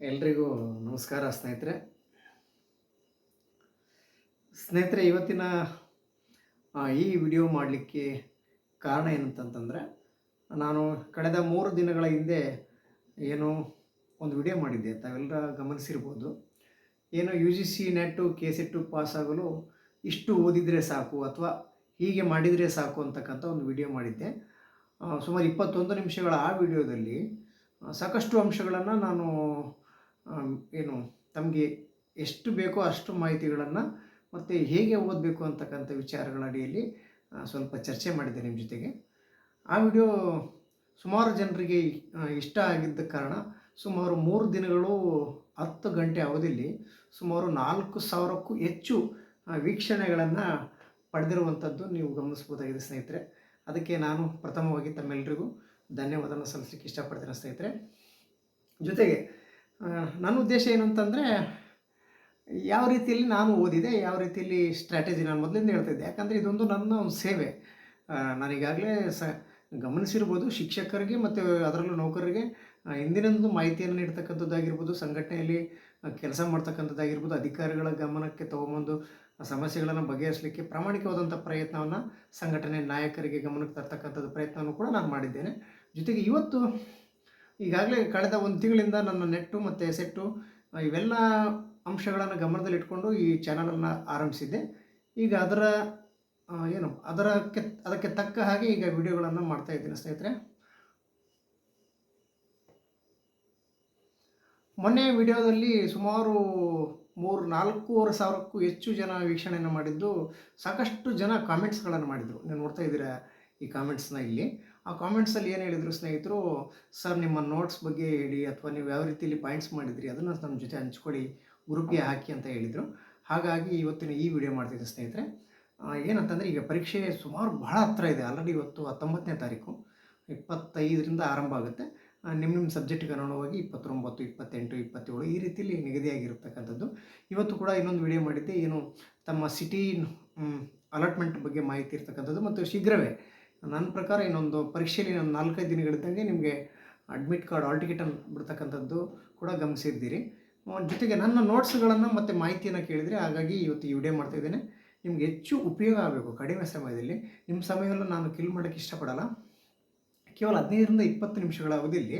ಎಲ್ರಿಗೂ ನಮಸ್ಕಾರ ಸ್ನೇಹಿತರೆ. ಸ್ನೇಹಿತರೆ, ಇವತ್ತಿನ ಈ ವಿಡಿಯೋ ಮಾಡಲಿಕ್ಕೆ ಕಾರಣ ಏನಂತಂತಂದರೆ, ನಾನು ಕಳೆದ ಮೂರು ದಿನಗಳ ಹಿಂದೆ ಏನು ಒಂದು ವಿಡಿಯೋ ಮಾಡಿದ್ದೆ. ತಾವೆಲ್ಲರ ಗಮನಿಸಿರ್ಬೋದು. ಏನು U G C net K set ಪಾಸಾಗಲು ಇಷ್ಟು ಓದಿದರೆ ಸಾಕು ಅಥವಾ ಹೀಗೆ ಮಾಡಿದರೆ ಸಾಕು ಅಂತಕ್ಕಂಥ ಒಂದು ವಿಡಿಯೋ ಮಾಡಿದ್ದೆ. ಸುಮಾರು ಇಪ್ಪತ್ತೊಂದು ನಿಮಿಷಗಳ ಆ ವಿಡಿಯೋದಲ್ಲಿ ಸಾಕಷ್ಟು ಅಂಶಗಳನ್ನು ನಾನು ಏನು, ತಮಗೆ ಎಷ್ಟು ಬೇಕೋ ಅಷ್ಟು ಮಾಹಿತಿಗಳನ್ನು ಮತ್ತು ಹೇಗೆ ಓದಬೇಕು ಅಂತಕ್ಕಂಥ ವಿಚಾರಗಳ ಅಡಿಯಲ್ಲಿ ಸ್ವಲ್ಪ ಚರ್ಚೆ ಮಾಡಿದ್ದೆ ನಿಮ್ಮ ಜೊತೆಗೆ. ಆ ವಿಡಿಯೋ ಸುಮಾರು ಜನರಿಗೆ ಇಷ್ಟ ಆಗಿದ್ದ ಕಾರಣ ಸುಮಾರು ಮೂರು ದಿನಗಳು ಹತ್ತು ಗಂಟೆ ಅವಧಿಯಲ್ಲಿ ಸುಮಾರು ನಾಲ್ಕು ಸಾವಿರಕ್ಕೂ ಹೆಚ್ಚು ವೀಕ್ಷಣೆಗಳನ್ನು ಪಡೆದಿರುವಂಥದ್ದು ನೀವು ಗಮನಿಸ್ಬೋದಾಗಿದೆ ಸ್ನೇಹಿತರೆ. ಅದಕ್ಕೆ ನಾನು ಪ್ರಥಮವಾಗಿ ತಮ್ಮೆಲ್ಲರಿಗೂ ಧನ್ಯವಾದನ ಸಲ್ಲಿಸಲಿಕ್ಕೆ ಇಷ್ಟಪಡ್ತೀನಿ ಸ್ನೇಹಿತರೆ. ಜೊತೆಗೆ ನನ್ನ ಉದ್ದೇಶ ಏನು ಅಂತಂದರೆ, ಯಾವ ರೀತಿಯಲ್ಲಿ ನಾನು ಓದಿದೆ, ಯಾವ ರೀತಿಯಲ್ಲಿ ಸ್ಟ್ರಾಟಜಿ ನಾನು ಮೊದಲಿಂದ ಹೇಳ್ತಿದ್ದೆ ಯಾಕಂದರೆ ಇದೊಂದು ನನ್ನ ಒಂದು ಸೇವೆ. ನಾನೀಗಾಗಲೇ ಸ, ಗಮನಿಸಿರ್ಬೋದು, ಶಿಕ್ಷಕರಿಗೆ ಮತ್ತು ಅದರಲ್ಲೂ ನೌಕರರಿಗೆ ಹಿಂದಿನೊಂದು ಮಾಹಿತಿಯನ್ನು ನೀಡ್ತಕ್ಕಂಥದ್ದಾಗಿರ್ಬೋದು, ಸಂಘಟನೆಯಲ್ಲಿ ಕೆಲಸ ಮಾಡ್ತಕ್ಕಂಥದ್ದಾಗಿರ್ಬೋದು, ಅಧಿಕಾರಿಗಳ ಗಮನಕ್ಕೆ ತೊಗೊಂಬಂದು ಸಮಸ್ಯೆಗಳನ್ನು ಬಗೆಹರಿಸಲಿಕ್ಕೆ ಪ್ರಾಮಾಣಿಕವಾದಂಥ ಪ್ರಯತ್ನವನ್ನು ಸಂಘಟನೆ ನಾಯಕರಿಗೆ ಗಮನಕ್ಕೆ ತರ್ತಕ್ಕಂಥದ್ದು ಪ್ರಯತ್ನವನ್ನು ಕೂಡ ನಾನು ಮಾಡಿದ್ದೇನೆ. ಜೊತೆಗೆ ಇವತ್ತು ಈಗಾಗಲೇ ಕಳೆದ ಒಂದು ತಿಂಗಳಿಂದ ನನ್ನ ನೆಟ್ಟು ಮತ್ತು ಸೆಟ್ಟು ಇವೆಲ್ಲ ಅಂಶಗಳನ್ನು ಗಮನದಲ್ಲಿಟ್ಕೊಂಡು ಈ ಚಾನಲನ್ನು ಆರಂಭಿಸಿದ್ದೆ. ಈಗ ಅದರ ಏನು, ಅದರಕ್ಕೆ, ಅದಕ್ಕೆ ತಕ್ಕ ಹಾಗೆ ಈಗ ವಿಡಿಯೋಗಳನ್ನು ಮಾಡ್ತಾ ಇದ್ದೀನಿ ಸ್ನೇಹಿತರೆ. ಮೊನ್ನೆ ವಿಡಿಯೋದಲ್ಲಿ ಸುಮಾರು ಮೂರು, ನಾಲ್ಕೂವರೆ ಸಾವಿರಕ್ಕೂ ಹೆಚ್ಚು ಜನ ವೀಕ್ಷಣೆಯನ್ನು ಮಾಡಿದ್ದು, ಸಾಕಷ್ಟು ಜನ ಕಾಮೆಂಟ್ಸ್ಗಳನ್ನು ಮಾಡಿದರು. ನೀವು ನೋಡ್ತಾ ಇದ್ದೀರಾ ಈ ಕಾಮೆಂಟ್ಸ್ನ ಇಲ್ಲಿ. ಆ ಕಾಮೆಂಟ್ಸಲ್ಲಿ ಏನು ಹೇಳಿದರು ಸ್ನೇಹಿತರು, ಸರ್, ನಿಮ್ಮ ನೋಟ್ಸ್ ಬಗ್ಗೆ ಹೇಳಿ ಅಥವಾ ನೀವು ಯಾವ ರೀತಿಯಲ್ಲಿ ಪಾಯಿಂಟ್ಸ್ ಮಾಡಿದ್ರಿ, ಅದನ್ನು ನಮ್ಮ ಜೊತೆ ಹಂಚ್ಕೊಳ್ಳಿ ಗ್ರೂಪ್ಗೆ ಹಾಕಿ ಅಂತ ಹೇಳಿದರು. ಹಾಗಾಗಿ ಇವತ್ತಿನ ಈ ವಿಡಿಯೋ ಮಾಡ್ತಿದ್ದೆ ಸ್ನೇಹಿತರೆ. ಏನಂತಂದರೆ ಈಗ ಪರೀಕ್ಷೆ ಸುಮಾರು ಬಹಳ ಹತ್ರ ಇದೆ. ಆಲ್ರೆಡಿ ಇವತ್ತು ಹತ್ತೊಂಬತ್ತನೇ ತಾರೀಕು. ಇಪ್ಪತ್ತೈದರಿಂದ ಆರಂಭ ಆಗುತ್ತೆ. ನಿಮ್ಮ ನಿಮ್ಮ ಸಬ್ಜೆಕ್ಟ್ಗೆ ಅನುಗುಣವಾಗಿ ಇಪ್ಪತ್ತೊಂಬತ್ತು, ಇಪ್ಪತ್ತೆಂಟು, ಇಪ್ಪತ್ತೇಳು ಈ ರೀತಿಯಲ್ಲಿ ನಿಗದಿಯಾಗಿರ್ತಕ್ಕಂಥದ್ದು. ಇವತ್ತು ಕೂಡ ಇನ್ನೊಂದು ವಿಡಿಯೋ ಮಾಡಿದ್ದೆ. ಏನು, ತಮ್ಮ ಸಿಟಿ ಅಲಾಟ್ಮೆಂಟ್ ಬಗ್ಗೆ ಮಾಹಿತಿ ಇರ್ತಕ್ಕಂಥದ್ದು ಮತ್ತು ಶೀಘ್ರವೇ ನನ್ನ ಪ್ರಕಾರ ಇನ್ನೊಂದು ಪರೀಕ್ಷೆಯಲ್ಲಿ ಒಂದು ನಾಲ್ಕೈದು ದಿನಗಳಿದ್ದಂಗೆ ನಿಮಗೆ ಅಡ್ಮಿಟ್ ಕಾರ್ಡ್ ಆಲ್ ಟಿಕೆಟನ್ನು ಬಿಡ್ತಕ್ಕಂಥದ್ದು ಕೂಡ ಗಮನಿಸಿದ್ದೀರಿ. ಜೊತೆಗೆ ನನ್ನ ನೋಟ್ಸ್ಗಳನ್ನು ಮತ್ತು ಮಾಹಿತಿಯನ್ನು ಕೇಳಿದರೆ ಹಾಗಾಗಿ ಇವತ್ತು ಈ ವಿಡಿಯೋ ಮಾಡ್ತಾಯಿದ್ದೇನೆ ನಿಮ್ಗೆ ಹೆಚ್ಚು ಉಪಯೋಗ ಆಗಬೇಕು ಕಡಿಮೆ ಸಮಯದಲ್ಲಿ. ನಿಮ್ಮ ಸಮಯವನ್ನು ನಾನು ಕಿಲ್ ಮಾಡೋಕ್ಕೆ ಇಷ್ಟಪಡಲ್ಲ. ಕೇವಲ ಹದಿನೈದರಿಂದ ಇಪ್ಪತ್ತು ನಿಮಿಷಗಳ ಅವಧಿಯಲ್ಲಿ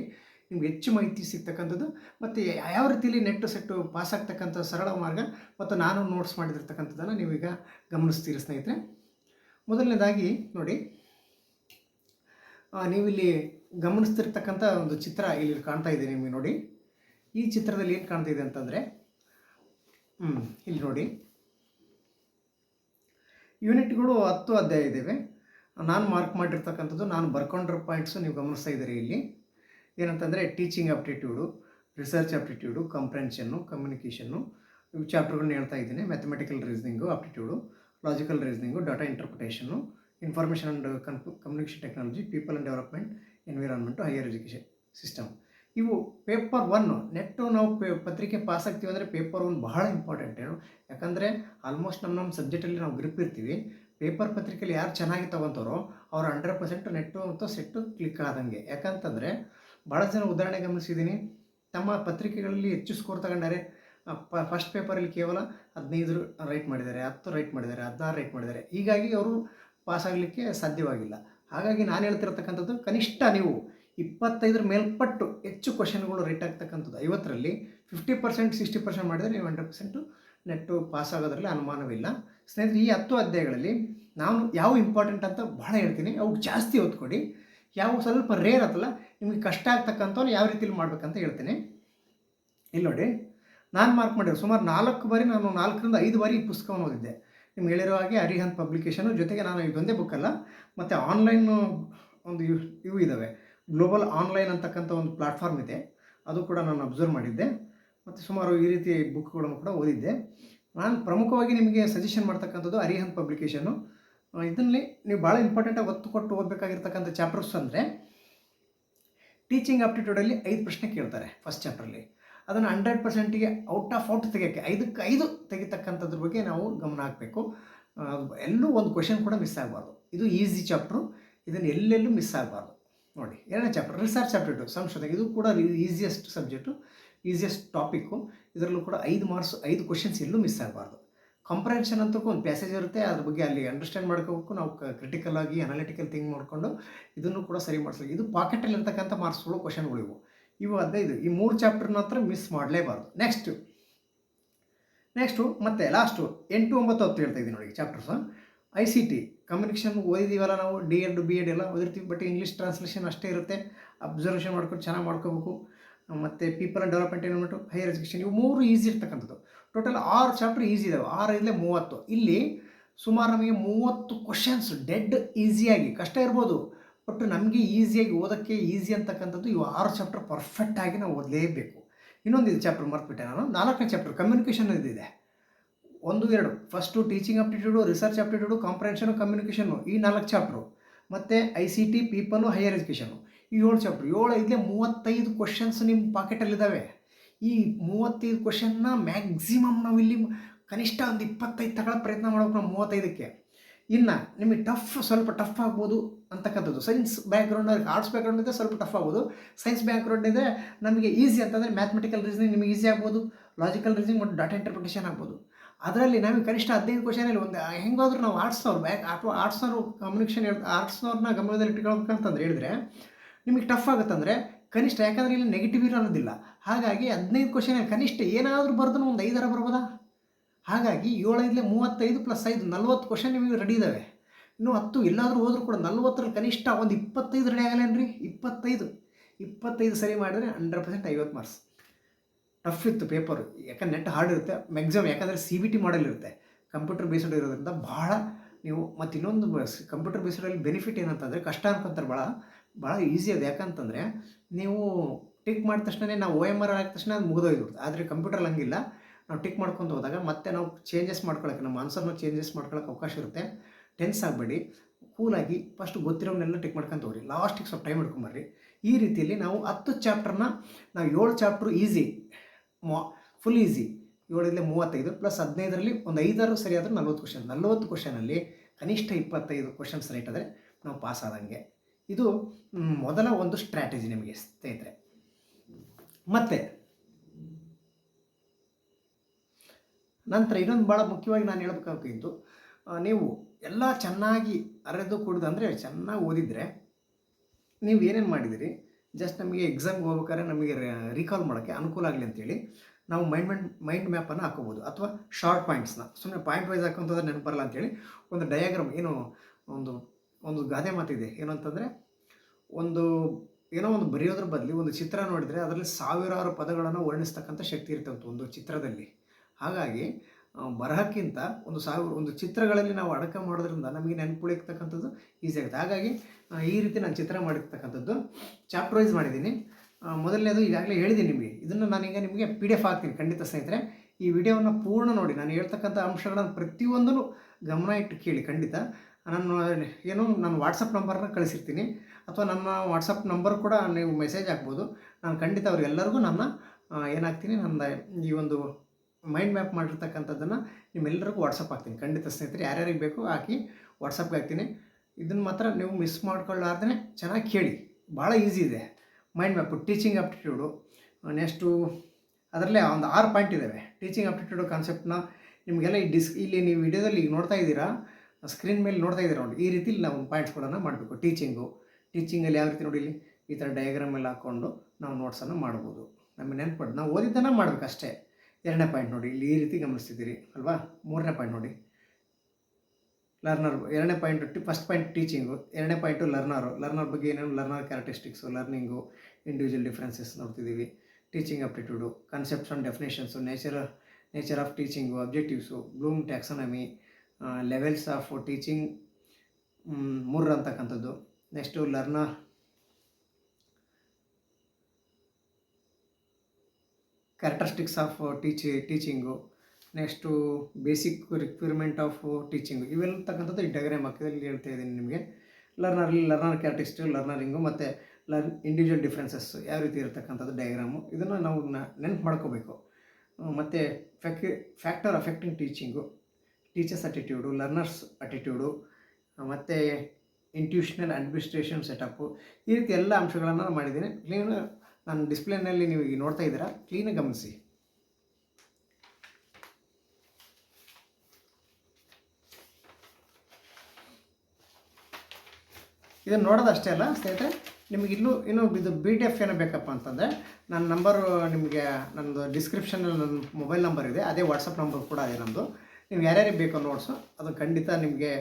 ನಿಮ್ಗೆ ಹೆಚ್ಚು ಮಾಹಿತಿ ಸಿಗ್ತಕ್ಕಂಥದ್ದು ಮತ್ತು ಯಾವ ರೀತಿಯಲ್ಲಿ ನೆಟ್ಟು ಸೆಟ್ಟು ಪಾಸ್ ಆಗ್ತಕ್ಕಂಥ ಸರಳ ಮಾರ್ಗ ಮತ್ತು ನಾನು ನೋಟ್ಸ್ ಮಾಡಿದಿರ್ತಕ್ಕಂಥದ್ದನ್ನು ನೀವೀಗ ಗಮನಿಸ್ತೀರಿ ಸ್ನೇಹಿತರೆ. ಮೊದಲನೇದಾಗಿ ನೋಡಿ ನೀವಿಲ್ಲಿ ಗಮನಿಸ್ತಿರ್ತಕ್ಕಂಥ ಒಂದು ಚಿತ್ರ ಇಲ್ಲಿ ಕಾಣ್ತಾ ಇದೆ ನಿಮಗೆ ನೋಡಿ. ಈ ಚಿತ್ರದಲ್ಲಿ ಏನು ಕಾಣ್ತಾ ಇದೆ ಅಂತಂದರೆ ಹ್ಞೂ ಇಲ್ಲಿ ನೋಡಿ. ಯೂನಿಟ್ಗಳು ಹತ್ತು ಅಧ್ಯಾಯ ಇದ್ದಾವೆ ನಾನು ಮಾರ್ಕ್ ಮಾಡಿರ್ತಕ್ಕಂಥದ್ದು, ನಾನು ಬರ್ಕೊಂಡಿರೋ ಪಾಯಿಂಟ್ಸು ನೀವು ಗಮನಿಸ್ತಾ ಇದ್ದೀರಿ ಇಲ್ಲಿ. ಏನಂತಂದರೆ teaching aptitude research aptitude comprehension communication ಇವು ಚಾಪ್ಟರ್ಗಳನ್ನ ಹೇಳ್ತಾ ಇದ್ದೀನಿ. Mathematical reasoning aptitude logical reasoning data interpretation information and con communication technology people and development environment higher education system ಇವು ಪೇಪರ್ ಒನ್ ನೆಟ್ಟು ನಾವು ಪೇ, ಪತ್ರಿಕೆ ಪಾಸ್ ಆಗ್ತೀವಿ ಅಂದರೆ ಪೇಪರ್ ಒನ್ ಬಹಳ ಇಂಪಾರ್ಟೆಂಟ್ ಏನು? ಯಾಕಂದರೆ ಆಲ್ಮೋಸ್ಟ್ ನಮ್ಮ ನಮ್ಮ ಸಬ್ಜೆಕ್ಟಲ್ಲಿ ನಾವು ಗ್ರಿಪ್ ಇರ್ತೀವಿ. ಪೇಪರ್ ಪತ್ರಿಕೆಯಲ್ಲಿ ಯಾರು ಚೆನ್ನಾಗಿ ತೊಗೊತಾರೋ ಅವ್ರು ಹಂಡ್ರೆಡ್ ಪರ್ಸೆಂಟ್ ನೆಟ್ಟು ಮತ್ತು ಸೆಟ್ಟು ಕ್ಲಿಕ್ ಆದಂಗೆ. ಯಾಕಂತಂದರೆ ಭಾಳ ಜನ ಉದಾಹರಣೆ ಗಮನಿಸಿದ್ದೀನಿ. ತಮ್ಮ ಪತ್ರಿಕೆಗಳಲ್ಲಿ ಹೆಚ್ಚು ಸ್ಕೋರ್ ತಗೊಂಡಾರೆ ಫಸ್ಟ್ ಪೇಪರಲ್ಲಿ ಕೇವಲ ಹದಿನೈದು ರೈಟ್ ಮಾಡಿದ್ದಾರೆ, ಹತ್ತು ರೈಟ್ ಮಾಡಿದ್ದಾರೆ, ಹದಿನಾರು ರೈಟ್ ಮಾಡಿದ್ದಾರೆ. ಹೀಗಾಗಿ ಅವರು ಪಾಸ್ ಆಗಲಿಕ್ಕೆ ಸಾಧ್ಯವಾಗಿಲ್ಲ. ಹಾಗಾಗಿ ನಾನು ಹೇಳ್ತಿರ್ತಕ್ಕಂಥದ್ದು, ಕನಿಷ್ಠ ನೀವು ಇಪ್ಪತ್ತೈದರ ಮೇಲ್ಪಟ್ಟು ಹೆಚ್ಚು ಕ್ವಶನ್ಗಳು ರೇಟ್ ಆಗ್ತಕ್ಕಂಥದ್ದು ಐವತ್ತರಲ್ಲಿ ಫಿಫ್ಟಿ ಪರ್ಸೆಂಟ್ ಸಿಕ್ಸ್ಟಿ ಪರ್ಸೆಂಟ್ ಮಾಡಿದರೆ ನೀವು ಹಂಡ್ರೆಡ್ ಪರ್ಸೆಂಟು ನೆಟ್ಟು ಪಾಸ್ ಆಗೋದ್ರಲ್ಲಿ ಅನುಮಾನವಿಲ್ಲ. ಸ್ನೇಹಿತರೆ, ಈ ಹತ್ತು ಅಧ್ಯಾಯಗಳಲ್ಲಿ ನಾನು ಯಾವ ಇಂಪಾರ್ಟೆಂಟ್ ಅಂತ ಭಾಳ ಹೇಳ್ತೀನಿ. ಅವು ಜಾಸ್ತಿ ಓದ್ಕೊಡಿ. ಯಾವ ಸ್ವಲ್ಪ ರೇರ್ ಆತಲ್ಲ, ನಿಮಗೆ ಕಷ್ಟ ಆಗ್ತಕ್ಕಂಥವ್ರು ಯಾವ ರೀತಿಲಿ ಮಾಡ್ಬೇಕಂತ ಹೇಳ್ತೀನಿ. ಇಲ್ಲಿ ನೋಡಿ, ನಾನು ಮಾರ್ಕ್ ಮಾಡಿರೋ ಸುಮಾರು ನಾಲ್ಕು ಬಾರಿ, ನಾನು ನಾಲ್ಕರಿಂದ ಐದು ಬಾರಿ ಈ ಪುಸ್ತಕವನ್ನು ಓದಿದ್ದೆ. ನಿಮ್ಗೆ ಹೇಳಿರೋ ಹಾಗೆ ಅರಿಹಂತ್ ಪಬ್ಲಿಕೇಶನು ಜೊತೆಗೆ ನಾನು ಇದೊಂದೇ ಬುಕ್ಕಲ್ಲ ಮತ್ತು ಆನ್ಲೈನು ಒಂದು ಇವು ಇವು ಇದ್ದಾವೆ ಗ್ಲೋಬಲ್ ಆನ್ಲೈನ್ ಅಂತಕ್ಕಂಥ ಒಂದು ಪ್ಲಾಟ್ಫಾರ್ಮ್ ಇದೆ. ಅದು ಕೂಡ ನಾನು ಅಬ್ಸರ್ವ್ ಮಾಡಿದ್ದೆ. ಮತ್ತು ಸುಮಾರು ಈ ರೀತಿ ಬುಕ್ಗಳನ್ನು ಕೂಡ ಓದಿದ್ದೆ. ನಾನು ಪ್ರಮುಖವಾಗಿ ನಿಮಗೆ ಸಜೆಷನ್ ಮಾಡ್ತಕ್ಕಂಥದ್ದು ಅರಿಹಂತ್ ಪಬ್ಲಿಕೇಶನು ಇದರಲ್ಲಿ ನೀವು ಭಾಳ ಇಂಪಾರ್ಟೆಂಟಾಗಿ ಒತ್ತು ಕೊಟ್ಟು ಓದಬೇಕಾಗಿರ್ತಕ್ಕಂಥ ಚಾಪ್ಟರ್ಸ್ ಅಂದರೆ ಟೀಚಿಂಗ್ ಆಪ್ಟಿಟ್ಯೂಡಲ್ಲಿ ಐದು ಪ್ರಶ್ನೆ ಕೇಳ್ತಾರೆ ಫಸ್ಟ್ ಚಾಪ್ಟ್ರಲ್ಲಿ ಅದನ್ನು ಹಂಡ್ರೆಡ್ ಪರ್ಸೆಂಟಿಗೆ ಔಟ್ ಆಫ್ ಔಟ್ ತೆಗಿಯೋಕ್ಕೆ, ಐದಕ್ಕೆ ಐದು ತೆಗಿತಕ್ಕಂಥದ್ರ ಬಗ್ಗೆ ನಾವು ಗಮನ ಹಾಕಬೇಕು. ಎಲ್ಲೂ ಒಂದು ಕ್ವೆಶನ್ ಕೂಡ ಮಿಸ್ ಆಗಬಾರ್ದು. ಇದು ಈಸಿ ಚಾಪ್ಟ್ರು ಇದನ್ನು ಎಲ್ಲೆಲ್ಲೂ ಮಿಸ್ ಆಗಬಾರ್ದು. ನೋಡಿ, ಎರಡನೇ ಚಾಪ್ಟರ್ ರಿಸರ್ಚ್ ಆಪ್ಟಿಟ್ಯೂಡ್ ಸಂಶೋಧನೆ. ಇದು ಕೂಡ ಈಸಿಯೆಸ್ಟ್ ಸಬ್ಜೆಕ್ಟು ಈಸಿಯೆಸ್ಟ್ ಟಾಪಿಕ್ಕು ಇದರಲ್ಲೂ ಕೂಡ ಐದು ಮಾರ್ಕ್ಸ್ ಐದು ಕ್ವಶನ್ಸ್ ಎಲ್ಲೂ ಮಿಸ್ ಆಗಬಾರ್ದು. ಕಂಪ್ರೆನ್ಷನ್ ಅಂತಕ್ಕೂ ಒಂದು ಪ್ಯಾಸೇಜ್ ಇರುತ್ತೆ. ಅದ್ರ ಬಗ್ಗೆ ಅಲ್ಲಿ ಅಂಡರ್ಸ್ಟ್ಯಾಂಡ್ ಮಾಡ್ಕೋಬೇಕು. ನಾವು ಕ್ರಿಟಿಕಲ್ ಆಗಿ ಅನಾಲಿಟಿಕಲ್ ಥಿಂಗ್ ಮಾಡಿಕೊಂಡು ಇದನ್ನು ಕೂಡ ಸರಿ ಮಾಡಿಸ್ಬೇಕು. ಇದು ಪಾಕೆಟಲ್ಲಿ ಇರ್ತಕ್ಕಂಥ ಮಾರ್ಕ್ಸ್ಗಳು ಕ್ವಶನ್ಗಳು ಇವು ಹದಿನೈದು ಈ ಮೂರು ಚಾಪ್ಟರ್ ಮಾತ್ರ ಮಿಸ್ ಮಾಡಲೇಬಾರ್ದು. ನೆಕ್ಸ್ಟು ನೆಕ್ಸ್ಟು ಮತ್ತೆ ಲಾಸ್ಟು ಎಂಟು ಒಂಬತ್ತು ಹತ್ತು ಹೇಳ್ತಾ ಇದ್ದೀನಿ ನೋಡಿ chapters I C T communication ಓದಿದ್ದೀವಲ್ಲ ನಾವು? ಡಿ ಎಡ್ ಬಿ ಎಡ್ ಎಲ್ಲ ಓದಿರ್ತೀವಿ. ಬಟ್ ಇಂಗ್ಲೀಷ್ ಟ್ರಾನ್ಸ್ಲೇಷನ್ ಅಷ್ಟೇ ಇರುತ್ತೆ. ಅಬ್ಸರ್ವೇಷನ್ ಮಾಡ್ಕೊಂಡು ಚೆನ್ನಾಗಿ ಮಾಡ್ಕೋಬೇಕು. ಮತ್ತು ಪೀಪಲ್ ಆ್ಯಂಡ್ ಡೆವಲಪ್ಮೆಂಟ್ ಏನ್ಬಿಟ್ಟು ಹೈಯರ್ ಎಜುಕೇಷನ್ ಇವು ಮೂರು ಈಸಿ ಇರ್ತಕ್ಕಂಥದ್ದು. ಟೋಟಲ್ ಆರು ಚಾಪ್ಟರ್ ಈಸಿ ಇದಾವೆ. ಆರು ಇಲ್ಲೇ ಮೂವತ್ತು. ಇಲ್ಲಿ ಸುಮಾರು ನಮಗೆ ಮೂವತ್ತು ಕ್ವಶನ್ಸ್ ಡೆಡ್ ಈಸಿಯಾಗಿ ಕಷ್ಟ ಇರ್ಬೋದು. ಬಟ್ ನಮಗೆ ಈಸಿಯಾಗಿ ಓದೋಕ್ಕೆ ಈಸಿ ಅಂತಕ್ಕಂಥದ್ದು ಇವು ಆರು ಚಾಪ್ಟರ್ ಪರ್ಫೆಕ್ಟಾಗಿ ನಾವು ಓದಲೇಬೇಕು. ಇನ್ನೊಂದು ಇದು ಚಾಪ್ಟರ್ ಮರ್ತ್ಬಿಟ್ಟೆ ನಾನು. ನಾಲ್ಕನೇ ಚಾಪ್ಟರ್ ಕಮ್ಯುನಿಕೇಷನ್ ಇದಿದೆ ಒಂದು, ಎರಡು. First teaching aptitude research aptitude comprehension communication ಈ ನಾಲ್ಕು ಚಾಪ್ಟ್ರು ಮತ್ತು I C T people higher education ಈ ಏಳು ಚಾಪ್ಟ್ರು ಏಳು, ಐದಲೇ ಮೂವತ್ತೈದು ಕ್ವಶನ್ಸ್ ನಿಮ್ಮ ಪಾಕೆಟಲ್ಲಿದ್ದಾವೆ ಈ ಮೂವತ್ತೈದು ಕ್ವಶನ್ನ ಮ್ಯಾಕ್ಸಿಮಮ್ ನಾವಿಲ್ಲಿ ಕನಿಷ್ಠ ಒಂದು ಇಪ್ಪತ್ತೈದು ತಗೊಳ್ಳೋ ಪ್ರಯತ್ನ ಮಾಡ್ಬೇಕು ನಾವು ಮೂವತ್ತೈದಕ್ಕೆ. ಇನ್ನು ನಿಮಗೆ ಟಫ್ ಸ್ವಲ್ಪ ಟಫ್ ಆಗ್ಬೋದು ಅಂತಕ್ಕಂಥದ್ದು. ಸೈನ್ಸ್ ಬ್ಯಾಕ್ಗ್ರೌಂಡ್ ಆರ್ಟ್ಸ್ ಬ್ಯಾಕ್ಗ್ರೌಂಡ್ ಇದ್ದರೆ ಸ್ವಲ್ಪ ಟಫ್ ಆಗ್ಬೋದು. ಸೈನ್ಸ್ ಬ್ಯಾಕ್ಗ್ರೌಂಡ್ ಇದ್ದರೆ ನಮಗೆ ಈಸಿ ಅಂತಂದರೆ ಮ್ಯಾಥಮೆಟಿಕಲ್ ರೀಸನಿಂಗ್ ನಿಮಗೆ ಈಸಿ ಆಗ್ಬೋದು. ಲಾಜಿಕಲ್ ರೀಸನಿಂಗ್ ಮತ್ತು ಡಾಟಾ ಇಂಟರ್ಪ್ರಿಟೇಷನ್ ಆಗ್ಬೋದು. ಅದರಲ್ಲಿ ನಮಗೆ ಕನಿಷ್ಠ ಹದಿನೈದು ಕ್ವಶನಲ್ಲಿ ಒಂದು, ಹೆಂಗಾದ್ರೂ ನಾವು ಆರ್ಟ್ಸ್ನವ್ರು ಬ್ಯಾಕ್ ಅಥವಾ ಆರ್ಟ್ಸ್ನವ್ರು ಕಮ್ಯುನಿಕೇಷನ್ ಹೇಳ್ ಆರ್ಟ್ಸ್ನವ್ರನ್ನ ಗಮನದಲ್ಲಿ ಇಟ್ಕೊಳ್ಬೇಕಂತಂದ್ರೆ ಹೇಳಿದ್ರೆ, ನಿಮಗೆ ಟಫ್ ಆಗುತ್ತಂದರೆ ಕನಿಷ್ಠ, ಯಾಕಂದರೆ ಇಲ್ಲಿ ನೆಗೆಟಿವ್ ಅನ್ನೋದಿಲ್ಲ ಹಾಗಾಗಿ ಹದಿನೈದು ಕ್ವಶನ್ ಕನಿಷ್ಠ ಏನಾದರೂ ಬರ್ದು ಒಂದು ಐದರ ಬರ್ಬೋದಾ ಹಾಗಾಗಿ ಏಳೈದಲೇ ಮೂವತ್ತೈದು ಪ್ಲಸ್ ಐದು, ನಲ್ವತ್ತು ಕ್ವಶನ್ ನಿಮಗೆ ರೆಡಿ ಇದ್ದಾವೆ ಇನ್ನು ಹತ್ತು ಎಲ್ಲಾದರೂ ಹೋದರೂ ಕೂಡ ನಲ್ವತ್ತರಲ್ಲಿ ಕನಿಷ್ಠ ಒಂದು ಇಪ್ಪತ್ತೈದು ರೆಡಿ ಆಗಲ್ಲೇನ್ರಿ ಇಪ್ಪತ್ತೈದು. ಇಪ್ಪತ್ತೈದು ಸರಿ ಮಾಡಿದ್ರೆ ಹಂಡ್ರೆಡ್ ಪರ್ಸೆಂಟ್ ಐವತ್ತು ಮಾರ್ಕ್ಸ್ ಟಫ್ ಇತ್ತು ಪೇಪರು ಯಾಕಂದ್ರೆ ನೆಟ್ ಹಾರ್ಡ್ ಇರುತ್ತೆ. ಮ್ಯಾಕ್ಸಿಮಮ್ ಯಾಕಂದರೆ ಸಿ ಬಿ ಟಿ ಮಾಡಲ್ ಇರುತ್ತೆ. ಕಂಪ್ಯೂಟರ್ ಬೇಸ್ಡ್ ಇರೋದ್ರಿಂದ ಭಾಳ ನೀವು ಮತ್ತು ಇನ್ನೊಂದು ಕಂಪ್ಯೂಟರ್ ಬೇಸ್ಡಲ್ಲಿ ಬೆನಿಫಿಟ್ ಏನಂತಂದರೆ ಕಷ್ಟ ಅನ್ಕೊಂತಾರೆ ಭಾಳ. ಭಾಳ ಈಸಿ ಅದು. ಯಾಕಂತಂದರೆ ನೀವು ಟಿಕ್ ಮಾಡಿದ ತಕ್ಷಣ ನಾವು ಓ ಎಂ ಆರ್ ಆಗಿದ ತಕ್ಷಣ ಅದು ಮುಗಿದೋಗಿರುತ್ತೆ ಆದರೆ ಕಂಪ್ಯೂಟರ್ ಹಂಗಿಲ್ಲ. ನಾವು ಟಿಕ್ ಮಾಡ್ಕೊಂಡು ಹೋದಾಗ ಮತ್ತೆ ನಾವು ಚೇಂಜಸ್ ಮಾಡ್ಕೊಳಕ್ಕೆ, ನಮ್ಮ ಆನ್ಸರ್ನ ಚೇಂಜಸ್ ಮಾಡ್ಕೊಳಕ್ಕೆ ಅವಕಾಶ ಇರುತ್ತೆ. ಟೆನ್ಸ್ ಆಗಬೇಡಿ. ಕೂಲಾಗಿ ಫಸ್ಟ್ ಗೊತ್ತಿರೋನ್ನೆಲ್ಲ ಟಿಕ್ ಮಾಡ್ಕೊಂತ ಹೋಗ್ರಿ. ಲಾಸ್ಟಿಗೆ ಸ್ವಲ್ಪ ಟೈಮ್ ಹಿಡ್ಕೊಂಬರ್ರಿ. ಈ ರೀತಿಯಲ್ಲಿ ನಾವು ಹತ್ತು ಚಾಪ್ಟರ್ನ ನಾವು ಏಳು ಚಾಪ್ಟ್ರು ಈಸಿ ಮಾ ಫುಲ್ ಈಸಿ ಏಳಿಂದ ಮೂವತ್ತೈದು ಪ್ಲಸ್ ಹದಿನೈದರಲ್ಲಿ ಒಂದು ಐದಾರು ಸರಿ ಆದರೆ ನಲ್ವತ್ತು ಕ್ವಶನ್ ನಲ್ವತ್ತು ಕ್ವಶನಲ್ಲಿ ಕನಿಷ್ಠ ಇಪ್ಪತ್ತೈದು ಕ್ವಶನ್ಸ್ ರೈಟ್ ಆದರೆ ನಾವು ಪಾಸ್ ಆದಂಗೆ. ಇದು ಮೊದಲ ಒಂದು ಸ್ಟ್ರಾಟಜಿ ನಿಮಗೆ ಸ್ನೇಹಿತರೆ. ಮತ್ತು ನಂತರ ಇನ್ನೊಂದು ಭಾಳ ಮುಖ್ಯವಾಗಿ ನಾನು ಹೇಳಬೇಕಾಗಿದ್ದು ನೀವು ಎಲ್ಲ ಚೆನ್ನಾಗಿ ಅರೆದು ಕುಡ್ದು, ಅಂದರೆ ಚೆನ್ನಾಗಿ ಓದಿದರೆ ನೀವು ಏನೇನು ಮಾಡಿದಿರಿ? ಜಸ್ಟ್ ನಮಗೆ ಎಕ್ಸಾಮ್ಗೆ ಹೋಗ್ಬೇಕಾದ್ರೆ ನಮಗೆ ರಿಕಾಲ್ ಮಾಡೋಕ್ಕೆ ಅನುಕೂಲ ಆಗಲಿ ಅಂತೇಳಿ ನಾವು ಮೈಂಡ್ ಮೈಂಡ್ ಮೈಂಡ್ ಮ್ಯಾಪನ್ನು ಹಾಕೋಬೋದು. ಅಥವಾ ಶಾರ್ಟ್ ಪಾಯಿಂಟ್ಸ್ನ ಸುಮ್ಮನೆ ಪಾಯಿಂಟ್ ವೈಸ್ ಹಾಕೋಂಥದ್ದು ನೆನಪಲ್ಲ ಬರಲ್ಲ ಅಂತೇಳಿ ಒಂದು ಡಯಾಗ್ರಾಮ್ ಏನು ಒಂದು ಒಂದು ಗಾದೆ ಮಾತಿದೆ ಏನು ಅಂತಂದರೆ ಒಂದು, ಏನೋ ಒಂದು ಬರೆಯೋದ್ರ ಬದಲು ಒಂದು ಚಿತ್ರ ನೋಡಿದರೆ ಅದರಲ್ಲಿ ಸಾವಿರಾರು ಪದಗಳನ್ನು ವರ್ಣಿಸ್ತಕ್ಕಂಥ ಶಕ್ತಿ ಇರ್ತಂತು ಒಂದು ಚಿತ್ರದಲ್ಲಿ. ಹಾಗಾಗಿ ಬರಹಕ್ಕಿಂತ ಒಂದು ಸಾವಿರ, ಒಂದು ಚಿತ್ರಗಳಲ್ಲಿ ನಾವು ಅಡಕ ಮಾಡೋದ್ರಿಂದ ನಮಗೆ ನೆನಪುಳಿರ್ತಕ್ಕಂಥದ್ದು ಈಸಿ ಆಗುತ್ತೆ. ಹಾಗಾಗಿ ಈ ರೀತಿ ನಾನು ಚಿತ್ರ ಮಾಡಿರ್ತಕ್ಕಂಥದ್ದು ಚಾಪ್ಟರ್ ವೈಸ್ ಮಾಡಿದ್ದೀನಿ ಮೊದಲನೇದು ಈಗಾಗಲೇ ಹೇಳಿದ್ದೀನಿ ನಿಮಗೆ. ಇದನ್ನು ನಾನೀಗ ನಿಮಗೆ ಪಿ ಡಿ ಎಫ್ ಹಾಕ್ತೀನಿ, ಖಂಡಿತ ಸ್ನೇಹಿತರೆ. ಈ ವಿಡಿಯೋವನ್ನು ಪೂರ್ಣ ನೋಡಿ. ನಾನು ಹೇಳ್ತಕ್ಕಂಥ ಅಂಶಗಳನ್ನು ಪ್ರತಿಯೊಂದನ್ನು ಗಮನ ಇಟ್ಟು ಕೇಳಿ, ಖಂಡಿತ. ನಾನು, ಏನು, ನಾನು ವಾಟ್ಸಪ್ ನಂಬರ್ನ ಕಳಿಸಿರ್ತೀನಿ. ಅಥವಾ ನನ್ನ ವಾಟ್ಸಪ್ ನಂಬರ್ ಕೂಡ ನೀವು ಮೆಸೇಜ್ ಹಾಕ್ಬೋದು. ನಾನು ಖಂಡಿತ ಅವ್ರಿಗೆಲ್ಲರಿಗೂ ನನ್ನ ಏನಾಗ್ತೀನಿ, ನನ್ನ ಈ ಒಂದು ಮೈಂಡ್ ಮ್ಯಾಪ್ ಮಾಡಿರ್ತಕ್ಕಂಥದ್ದನ್ನು ನಿಮ್ಮೆಲ್ಲರಿಗೂ ವಾಟ್ಸಪ್ ಹಾಕ್ತೀನಿ. ಖಂಡಿತ ಸ್ನೇಹಿತರೆ, ಯಾರ್ಯಾರಿಗೆ ಬೇಕು ಹಾಕಿ ವಾಟ್ಸಪ್ಗೆ ಹಾಕ್ತೀನಿ. ಇದನ್ನು ಮಾತ್ರ ನೀವು ಮಿಸ್ ಮಾಡ್ಕೊಳ್ಳಾರ್ದೇ ಚೆನ್ನಾಗಿ ಕೇಳಿ. ಭಾಳ ಈಸಿ ಇದೆ. Mind map teaching aptitude next ಅದರಲ್ಲೇ ಒಂದು ಆರು ಪಾಯಿಂಟ್ ಇದ್ದಾವೆ ಟೀಚಿಂಗ್ ಆಪ್ಟಿಟ್ಯೂಡ್ ಕಾನ್ಸೆಪ್ಟನ್ನ ನಿಮಗೆಲ್ಲ ಈ ಡಿಸ್ ಇಲ್ಲಿ ನೀವು ವಿಡಿಯೋದಲ್ಲಿ ಈಗ ನೋಡ್ತಾ ಇದ್ದೀರಾ? ಸ್ಕ್ರೀನ್ ಮೇಲೆ ನೋಡ್ತಾ ಇದ್ದೀರಾ ನೋಡಿ. ಈ ರೀತಿಲಿ ನಾವು ಪಾಯಿಂಟ್ಸ್ಗಳನ್ನು ಮಾಡಬೇಕು. ಟೀಚಿಂಗು ಟೀಚಿಂಗಲ್ಲಿ ಯಾವ ರೀತಿ ನೋಡಿ ಇಲ್ಲಿ ಈ ಥರ ಡಯಾಗ್ರಾಮ್ ಎಲ್ಲ ಹಾಕ್ಕೊಂಡು ನಾವು ನೋಟ್ಸನ್ನು ಮಾಡ್ಬೋದು. ನಮಗೆ ನೆನ್ಪಟ್ಟು ನಾವು ಓದಿದ್ದನ್ನು ಮಾಡ್ಬೇಕು ಅಷ್ಟೇ ಎರಡನೇ ಪಾಯಿಂಟ್ ನೋಡಿ, ಇಲ್ಲಿ ಈ ರೀತಿ ಗಮನಿಸ್ತಿದ್ದೀರಿ, ಅಲ್ವಾ? ಮೂರನೇ ಪಾಯಿಂಟ್ ನೋಡಿ. ಲರ್ನರ್ ಎರಡನೇ point T first point teaching ಎರಡನೇ ಪಾಯಿಂಟು ಲರ್ನರು ಲರ್ನರ್ ಬಗ್ಗೆ ಏನೇನು learner characteristics learning individual differences ನೋಡ್ತಿದ್ದೀವಿ. Teaching aptitude concepts and definitions nature nature of teaching objectives Bloom taxonomy levels of teaching ಮೂರು ಅಂತಕ್ಕಂಥದ್ದು next learner characteristics of teach teaching next basic requirement of teaching ಇವೆಲ್ಲ ತಕ್ಕಂಥದ್ದು ಈ diagram ಹಾಕಿದಲ್ಲಿ ಹೇಳ್ತಾ ಇದ್ದೀನಿ ನಿಮಗೆ. ಲರ್ನರ್ಲಿ learner ಕ್ಯಾರೆಕ್ಟಿಸ್ಟ್ ಲರ್ನರಿಂಗು ಮತ್ತು ಲರ್ individual differences ಯಾವ ರೀತಿ ಇರತಕ್ಕಂಥದ್ದು ಡಯಾಗ್ರಾಮು ಇದನ್ನು ನಾವು ನೆನಪು ಮಾಡ್ಕೋಬೇಕು. ಮತ್ತು ಫ್ಯಾಕ್ factor affecting teaching teachers attitude learners attitude ಮತ್ತು ಇಂಟ್ಯೂಷನಲ್ ಅಡ್ಮಿನಿಸ್ಟ್ರೇಷನ್ ಸೆಟಪ್ಪು ಈ ರೀತಿ ಎಲ್ಲ ಅಂಶಗಳನ್ನು ಮಾಡಿದ್ದೀನಿ. ನೀವು ನಾನು ಡಿಸ್ಪ್ಲೇನಲ್ಲಿ ನೀವು ಈಗ ನೋಡ್ತಾ ಇದ್ದೀರಾ? ಕ್ಲೀನಾಗಿ ಗಮನಿಸಿ. ಇದನ್ನು ನೋಡೋದು ಅಷ್ಟೇ ಅಲ್ಲ, ಸ್ನೇಹಿತರೆ, ನಿಮಗೆ ಇನ್ನೂ ಇನ್ನೂ ಇದು ಬಿ ಟಿ ಎಫ್ ಏನೋ ಬೇಕಪ್ಪ ಅಂತಂದರೆ, ನನ್ನ ನಂಬರು ನಿಮಗೆ ನನ್ನದು ಡಿಸ್ಕ್ರಿಪ್ಷನಲ್ಲಿ ನನ್ನ ಮೊಬೈಲ್ ನಂಬರ್ ಇದೆ, ಅದೇ ವಾಟ್ಸಪ್ ನಂಬರ್ ಕೂಡ ಇದೆ ನಮ್ಮದು ನೀವು ಯಾರ್ಯಾರಿಗೆ ಬೇಕೋ ನೋಟ್ಸು ಅದು ಖಂಡಿತ ನಿಮಗೆ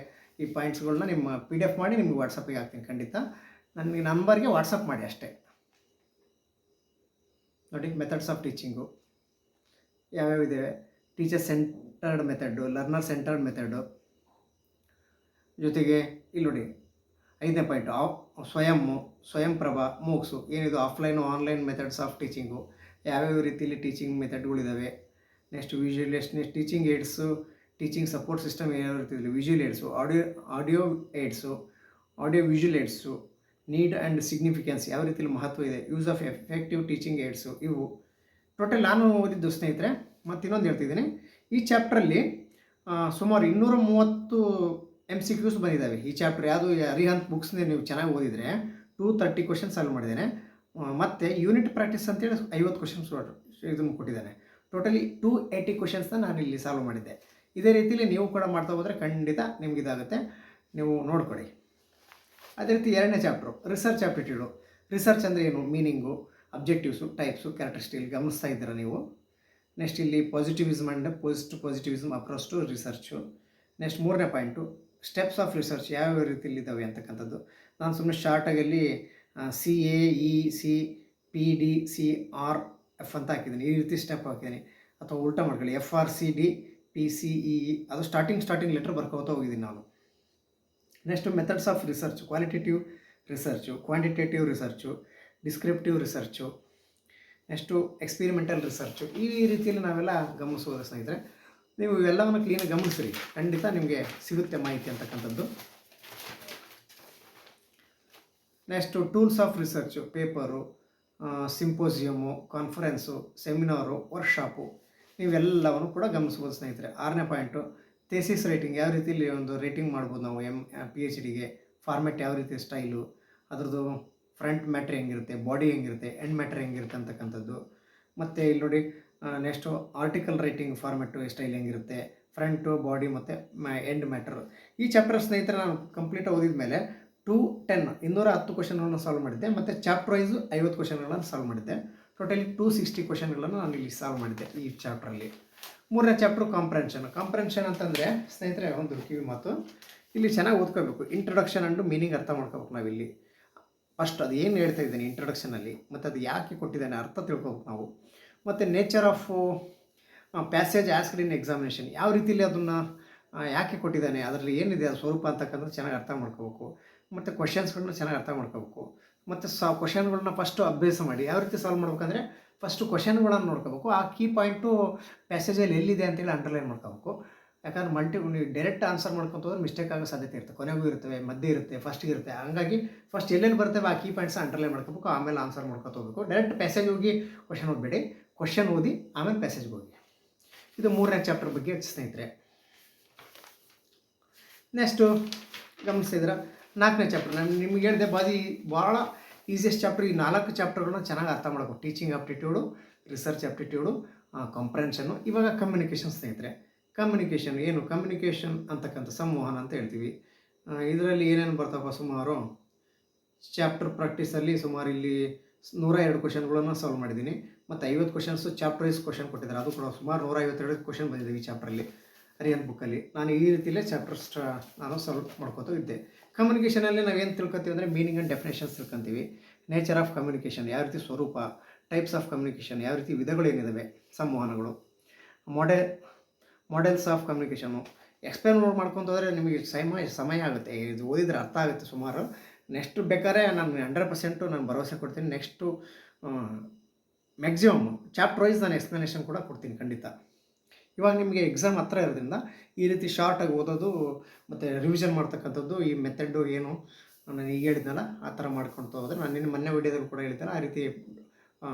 ಈ ಪಾಯಿಂಟ್ಸ್ಗಳನ್ನ ನಿಮ್ಮ ಪಿ ಡಿ ಎಫ್ ಮಾಡಿ ನಿಮಗೆ ವಾಟ್ಸಪ್ಪಿಗೆ ಹಾಕ್ತೀನಿ, ಖಂಡಿತ. ನನಗೆ ನಂಬರ್ಗೆ ವಾಟ್ಸಪ್ ಮಾಡಿ ಅಷ್ಟೇ. ನೋಡಿ ಮೆಥಡ್ಸ್ ಆಫ್ ಟೀಚಿಂಗು ಯಾವ್ಯಾವ ಇದ್ದಾವೆ teacher centred method learner centred method ಜೊತೆಗೆ, ಇಲ್ಲಿ ನೋಡಿ, ಐದನೇ ಪಾಯಿಂಟ್ ಆಫ್ ಸ್ವಯಂ ಸ್ವಯಂ ಪ್ರಭಾ ಮೂಕ್ಸು ಏನಿದು? Offline online methods of teaching ಯಾವ್ಯಾವ ರೀತಿಯಲ್ಲಿ teaching ಮೆಥಡ್ಗಳಿದ್ದಾವೆ next visual next teaching aids teaching support system ಯಾವ ರೀತಿ visual aids audio audio aids audio visual aids need and significance ಯಾವ ರೀತಿಯಲ್ಲಿ ಮಹತ್ವ ಇದೆ, use of effective teaching aids ಇವು. ಟೋಟಲ್ ನಾನು ಓದಿದ್ದು ಸ್ನೇಹಿತರೆ, ಮತ್ತು ಇನ್ನೊಂದು ಹೇಳ್ತಿದ್ದೀನಿ ಈ ಚಾಪ್ಟ್ರಲ್ಲಿ ಸುಮಾರು ಇನ್ನೂರ ಮೂವತ್ತು ಎಂ ಸಿ ಕ್ಯೂಸ್ ಬಂದಿದ್ದಾವೆ ಈ ಚಾಪ್ಟರ್ ಯಾವುದು ಅರಿಹಂತ್ ಬುಕ್ಸ್ನೇ ನೀವು ಚೆನ್ನಾಗಿ ಓದಿದರೆ ಟೂ ತರ್ಟಿ ಕ್ವಶನ್ ಸಾಲ್ವ್ ಮಾಡಿದ್ದೇನೆ. ಮತ್ತು ಯೂನಿಟ್ ಪ್ರಾಕ್ಟೀಸ್ ಅಂತೇಳಿ ಐವತ್ತು ಕ್ವಶನ್ಸ್ ಇದನ್ನು ಕೊಟ್ಟಿದ್ದಾನೆ. ಟೋಟಲಿ ಟೂ ಏಯ್ಟಿ ಕ್ವಶನ್ಸ್ನ ನಾನು ಇಲ್ಲಿ ಸಾಲ್ವ್ ಮಾಡಿದ್ದೆ. ಇದೇ ರೀತಿಯಲ್ಲಿ ನೀವು ಕೂಡ ಮಾಡ್ತಾ ಹೋದರೆ ಖಂಡಿತ ನಿಮ್ಗೆ ಇದಾಗುತ್ತೆ. ನೀವು ನೋಡ್ಕೊಳ್ಳಿ. ಅದೇ ರೀತಿ ಎರಡನೇ ಚಾಪ್ಟ್ರು ರಿಸರ್ಚ್ ಆಪ್ಟಿಟ್ಯೂಡು ರಿಸರ್ಚ್ ಅಂದರೆ ಏನು? ಮೀನಿಂಗು ಅಬ್ಜೆಕ್ಟಿವ್ಸು ಟೈಪ್ಸು ಕ್ಯಾರೆಕ್ಟರಿಸ್ಟಿಕ್ ಇಲ್ಲಿ ಗಮನಿಸ್ತಾ ಇದ್ದೀರಾ ನೀವು? ನೆಕ್ಸ್ಟ್ ಇಲ್ಲಿ positivism and posit positivism approach to research next ಮೂರನೇ ಪಾಯಿಂಟು ಸ್ಟೆಪ್ಸ್ ಆಫ್ ರಿಸರ್ಚ್ ಯಾವ ರೀತಿಯಲ್ಲಿ ಇದ್ದಾವೆ ಅಂತಕ್ಕಂಥದ್ದು. ನಾನು ಸುಮ್ಮನೆ ಶಾರ್ಟಾಗಲ್ಲಿ C A E C P D C R F ಅಂತ ಹಾಕಿದ್ದೀನಿ. ಈ ರೀತಿ ಸ್ಟೆಪ್ ಹಾಕಿದ್ದೀನಿ. ಅಥವಾ ಉಲ್ಟಾ ಮಾಡ್ಕೊಳ್ಳಿ. F R C D P C E ಅದು ಸ್ಟಾರ್ಟಿಂಗ್ ಸ್ಟಾರ್ಟಿಂಗ್ ಲೆಟ್ರ್ ಬರ್ಕೋತಾ ಹೋಗಿದ್ದೀನಿ ನಾನು. Next methods of research qualitative research quantitative research descriptive research next experimental research ಈ ರೀತಿಯಲ್ಲಿ ನಾವೆಲ್ಲ ಗಮನಿಸುವುದು ಸ್ನೇಹಿತರೆ ನೀವು ಇವೆಲ್ಲವನ್ನು ಕ್ಲೀನಾಗಿ ಗಮನಿಸ್ರಿ. ಖಂಡಿತ ನಿಮಗೆ ಸಿಗುತ್ತೆ ಮಾಹಿತಿ ಅಂತಕ್ಕಂಥದ್ದು. Next tools of research paper symposium conference seminar workshop ನೀವೆಲ್ಲವನ್ನು ಕೂಡ ಗಮನಿಸ್ಬೋದು ಸ್ನೇಹಿತರೆ. ಆರನೇ ಪಾಯಿಂಟು ಥೇಸಿಸ್ ರೈಟಿಂಗ್ ಯಾವ ರೀತಿಯಲ್ಲಿ ಒಂದು ರೇಟಿಂಗ್ ಮಾಡ್ಬೋದು ನಾವು ಎಂ ಪಿ ಎಚ್ ಡಿಗೆ ಫಾರ್ಮೆಟ್ ಯಾವ ರೀತಿ ಸ್ಟೈಲು ಅದ್ರದ್ದು ಫ್ರಂಟ್ ಮ್ಯಾಟ್ರ್ ಹೆಂಗಿರುತ್ತೆ? ಬಾಡಿ ಹೆಂಗಿರುತ್ತೆ? ಎಂಡ್ ಮ್ಯಾಟ್ರ್ ಹೆಂಗಿರುತ್ತೆ ಅಂತಕ್ಕಂಥದ್ದು. ಮತ್ತು ಇಲ್ಲಿ ನೋಡಿ next article writing format style ಹೆಂಗಿರುತ್ತೆ? ಫ್ರಂಟು ಬಾಡಿ ಮತ್ತು ಮ್ಯಾ ಎಂಡ್ ಮ್ಯಾಟ್ರ್ ಈ ಚಾಪ್ಟರ್ ಸ್ನೇಹಿತರೆ, ನಾನು ಕಂಪ್ಲೀಟ್ ಓದಿದ ಮೇಲೆ ಟು ಟೆನ್ ಇನ್ನೂರ ಹತ್ತು ಕ್ವಶನ್ಗಳನ್ನು ಸಾಲ್ವ್ ಮಾಡಿದ್ದೆ. ಮತ್ತು ಚಾಪ್ಟರ್ ವೈಸ್ ಐವತ್ತು ಕ್ವಶನ್ಗಳನ್ನು ಸಾಲ್ವ್ ಮಾಡಿದ್ದೆ. ಟೋಟಲಿ ಟೂ ಸಿಕ್ಸ್ಟಿ ಕ್ವಶನ್ಗಳನ್ನು ನಾನು ಇಲ್ಲಿ ಸಾಲ್ವ್ ಮಾಡಿದ್ದೆ ಈ ಚಾಪ್ಟ್ರಲ್ಲಿ ಮೂರನೇ ಚಾಪ್ಟ್ರು ಕಾಂಪ್ರೆನ್ಷನ್ ಕಾಂಪ್ರೆನ್ಷನ್ ಅಂತಂದರೆ, ಸ್ನೇಹಿತರೆ, ಒಂದು ಕಿವಿ ಮಾತು. ಇಲ್ಲಿ ಚೆನ್ನಾಗಿ ಓದ್ಕೋಬೇಕು. ಇಂಟ್ರೊಡಕ್ಷನ್ ಅಂಡು ಮೀನಿಂಗ್ ಅರ್ಥ ಮಾಡ್ಕೋಬೇಕು ನಾವಿಲ್ಲಿ. ಫಸ್ಟ್ ಅದು ಏನು ಹೇಳ್ತಾ ಇದ್ದೀನಿ ಇಂಟ್ರೊಡಕ್ಷನಲ್ಲಿ ಮತ್ತು ಅದು ಯಾಕೆ ಕೊಟ್ಟಿದ್ದಾನೆ ಅರ್ಥ ತಿಳ್ಕೊಬೇಕು ನಾವು. ಮತ್ತು nature of passage asked in examination ಯಾವ ರೀತಿಯಲ್ಲಿ ಅದನ್ನು ಯಾಕೆ ಕೊಟ್ಟಿದ್ದಾನೆ, ಅದರಲ್ಲಿ ಏನಿದೆ, ಅದು ಸ್ವರೂಪ ಅಂತಕ್ಕಂಥದ್ದು ಚೆನ್ನಾಗಿ ಅರ್ಥ ಮಾಡ್ಕೋಬೇಕು. ಮತ್ತು ಕ್ವಶನ್ಸ್ಗಳನ್ನ ಚೆನ್ನಾಗಿ ಅರ್ಥ ಮಾಡ್ಕೋಬೇಕು. ಮತ್ತು ಸ ಕ್ವಶನ್ಗಳನ್ನ ಫಸ್ಟು ಅಭ್ಯಾಸ ಮಾಡಿ. ಯಾವ ರೀತಿ ಸಾಲ್ವ್ ಮಾಡ್ಬೇಕಂದ್ರೆ ಫಸ್ಟು ಕ್ವಶನ್ಗಳನ್ನು ನೋಡ್ಕೋಬೇಕು. ಆ ಕೀ ಪಾಯಿಂಟು ಪ್ಯಾಸೇಜಲ್ಲಿ ಎಲ್ಲಿದೆ ಅಂತೇಳಿ ಅಂಡರ್ಲೈನ್ ಮಾಡ್ಕೋಬೇಕು. ಯಾಕಂದ್ರೆ ಮಲ್ಟಿ ನೀವು ಡೈರೆಕ್ಟ್ ಆನ್ಸರ್ ಹೋದ್ರೆ ಮಿಸ್ಟೇಕ್ ಆಗೋ ಸಾಧ್ಯತೆ ಇರುತ್ತೆ. ಕೊನೆಗೂ ಇರುತ್ತವೆ ಮಧ್ಯೆ ಇರುತ್ತೆ ಫಸ್ಟಿಗೆ ಇರುತ್ತೆ. ಹಾಗಾಗಿ ಫಸ್ಟ್ ಎಲ್ಲೆಲ್ಲಿ ಬರ್ತವೆ ಆ ಕೀ ಪಾಯಿಂಟ್ಸ್ ಅಂಡರ್ಲೈನ್ ಮಾಡ್ಕೋಬೇಕು, ಆಮೇಲೆ ಆನ್ಸರ್ ಹೋಗ್ಬೇಕು. ಡೈರೆಕ್ಟ್ ಪ್ಯಾಸೇಜ್ ಹೋಗಿ ಕ್ವಶನ್ ಓದಬೇಡಿ. ಕ್ವಶನ್ ಓದಿ, ಆಮೇಲೆ ಪ್ಯಾಸೇಜ್ಗೆ ಹೋಗಿ. ಇದು ಮೂರನೇ ಚಾಪ್ಟರ್ ಬಗ್ಗೆ ಸ್ನೇಹಿತರೆ. ನೆಕ್ಸ್ಟು ಗಮನಿಸಿದ್ರೆ ನಾಲ್ಕನೇ ಚಾಪ್ಟರ್ ನಾನು ನಿಮ್ಗೆ ಹೇಳಿದೆ ಬಾದಿ ಭಾಳ ಈಸಿಯೆಸ್ಟ್ ಚಾಪ್ಟರ್, ಈ ನಾಲ್ಕು ಚಾಪ್ಟರ್ಗಳನ್ನ ಚೆನ್ನಾಗಿ ಅರ್ಥ ಮಾಡಬೇಕು teaching aptitude, research aptitude comprehension ಇವಾಗ ಕಮ್ಯುನಿಕೇಷನ್ ಸ್ನೇಹಿತರೆ. ಕಮ್ಯುನಿಕೇಷನ್ ಏನು? ಕಮ್ಯುನಿಕೇಷನ್ ಅಂತಕ್ಕಂಥ ಸಂವಹನ ಅಂತ ಹೇಳ್ತೀವಿ. ಇದರಲ್ಲಿ ಏನೇನು ಬರ್ತಪ್ಪ ಸುಮಾರು? ಚಾಪ್ಟರ್ ಪ್ರಾಕ್ಟೀಸಲ್ಲಿ ಸುಮಾರು ಇಲ್ಲಿ ನೂರ ಎರಡು ಕ್ವಶನ್ಗಳನ್ನು ಸಾಲ್ವ್ ಮಾಡಿದ್ದೀನಿ. ಮತ್ತು ಐವತ್ತು ಕ್ವಶನ್ಸು ಚಾಪ್ಟರ್ ವೈಸ್ ಕ್ವಶನ್ ಕೊಟ್ಟಿದ್ದಾರೆ. ಅದು ಕೂಡ ಸುಮಾರು ನೂರ ಐವತ್ತೆರಡು ಕ್ವಶನ್ ಬಂದಿದೆ ಈ ಚಾಪ್ಟ್ರಲ್ಲಿ, ಅರಿಯನ್ ಬುಕ್ಕಲ್ಲಿ. ನಾನು ಈ ರೀತಿಯಲ್ಲೇ ಚಾಪ್ಟರ್ ನಾನು ಸಾಲ್ವ್ ಮಾಡ್ಕೋತಾ ಇದ್ದೆ. ಕಮ್ಯುನಿಕೇಷನಲ್ಲಿ ನಾವೇನು ತಿಳ್ಕೊತೀವಿ ಅಂದರೆ ಮೀನಿಂಗ್ ಆ್ಯಂಡ್ ಡೆಫಿನೇಷನ್ಸ್ ತಿಳ್ಕೊತೀವಿ. ನೇಚರ್ ಆಫ್ ಕಮ್ಯುನಿಕೇಷನ್ ಯಾವ ರೀತಿ ಸ್ವರೂಪ ಟೈಪ್ಸ್ ಆಫ್ ಕಮ್ಯುನಿಕೇಷನ್ ಯಾವ ರೀತಿ ವಿಧಗಳು ಏನಿದ್ದಾವೆ ಸಂವಹನಗಳು. Model models of communication explain ಮಾಡ್ಕೊಂತ ಹೋದರೆ ನಿಮಗೆ ಸಮಯ ಸಮಯ ಆಗುತ್ತೆ. ಇದು ಓದಿದ್ರೆ ಅರ್ಥ ಆಗುತ್ತೆ ಸುಮಾರು. ನೆಕ್ಸ್ಟ್ ಬೇಕಾದ್ರೆ ನಾನು ಹಂಡ್ರೆಡ್ ಪರ್ಸೆಂಟು ನಾನು ಭರವಸೆ ಕೊಡ್ತೀನಿ. ನೆಕ್ಸ್ಟು ಮ್ಯಾಕ್ಸಿಮಮ್ ಚಾಪ್ಟರ್ ವೈಸ್ ನಾನು ಎಕ್ಸ್ಪ್ಲನೇಷನ್ ಕೂಡ ಕೊಡ್ತೀನಿ ಖಂಡಿತ. ಇವಾಗ ನಿಮಗೆ ಎಕ್ಸಾಮ್ ಹತ್ರ ಇರೋದ್ರಿಂದ ಈ ರೀತಿ ಶಾರ್ಟಾಗಿ ಓದೋದು ಮತ್ತು ರಿವಿಷನ್ ಮಾಡ್ತಕ್ಕಂಥದ್ದು ಈ ಮೆಥಡು ಏನು ನಾನು ಈಗ ಹೇಳಿದ್ನಲ್ಲ, ಆ ಥರ ಮಾಡ್ಕೊಂಡು ಹೋದರೆ ನಾನು ನಿನ್ನ ಮೊನ್ನೆ ವಿಡಿಯೋದಲ್ಲಿ ಕೂಡ ಹೇಳ್ತೇನೆ ಆ ರೀತಿ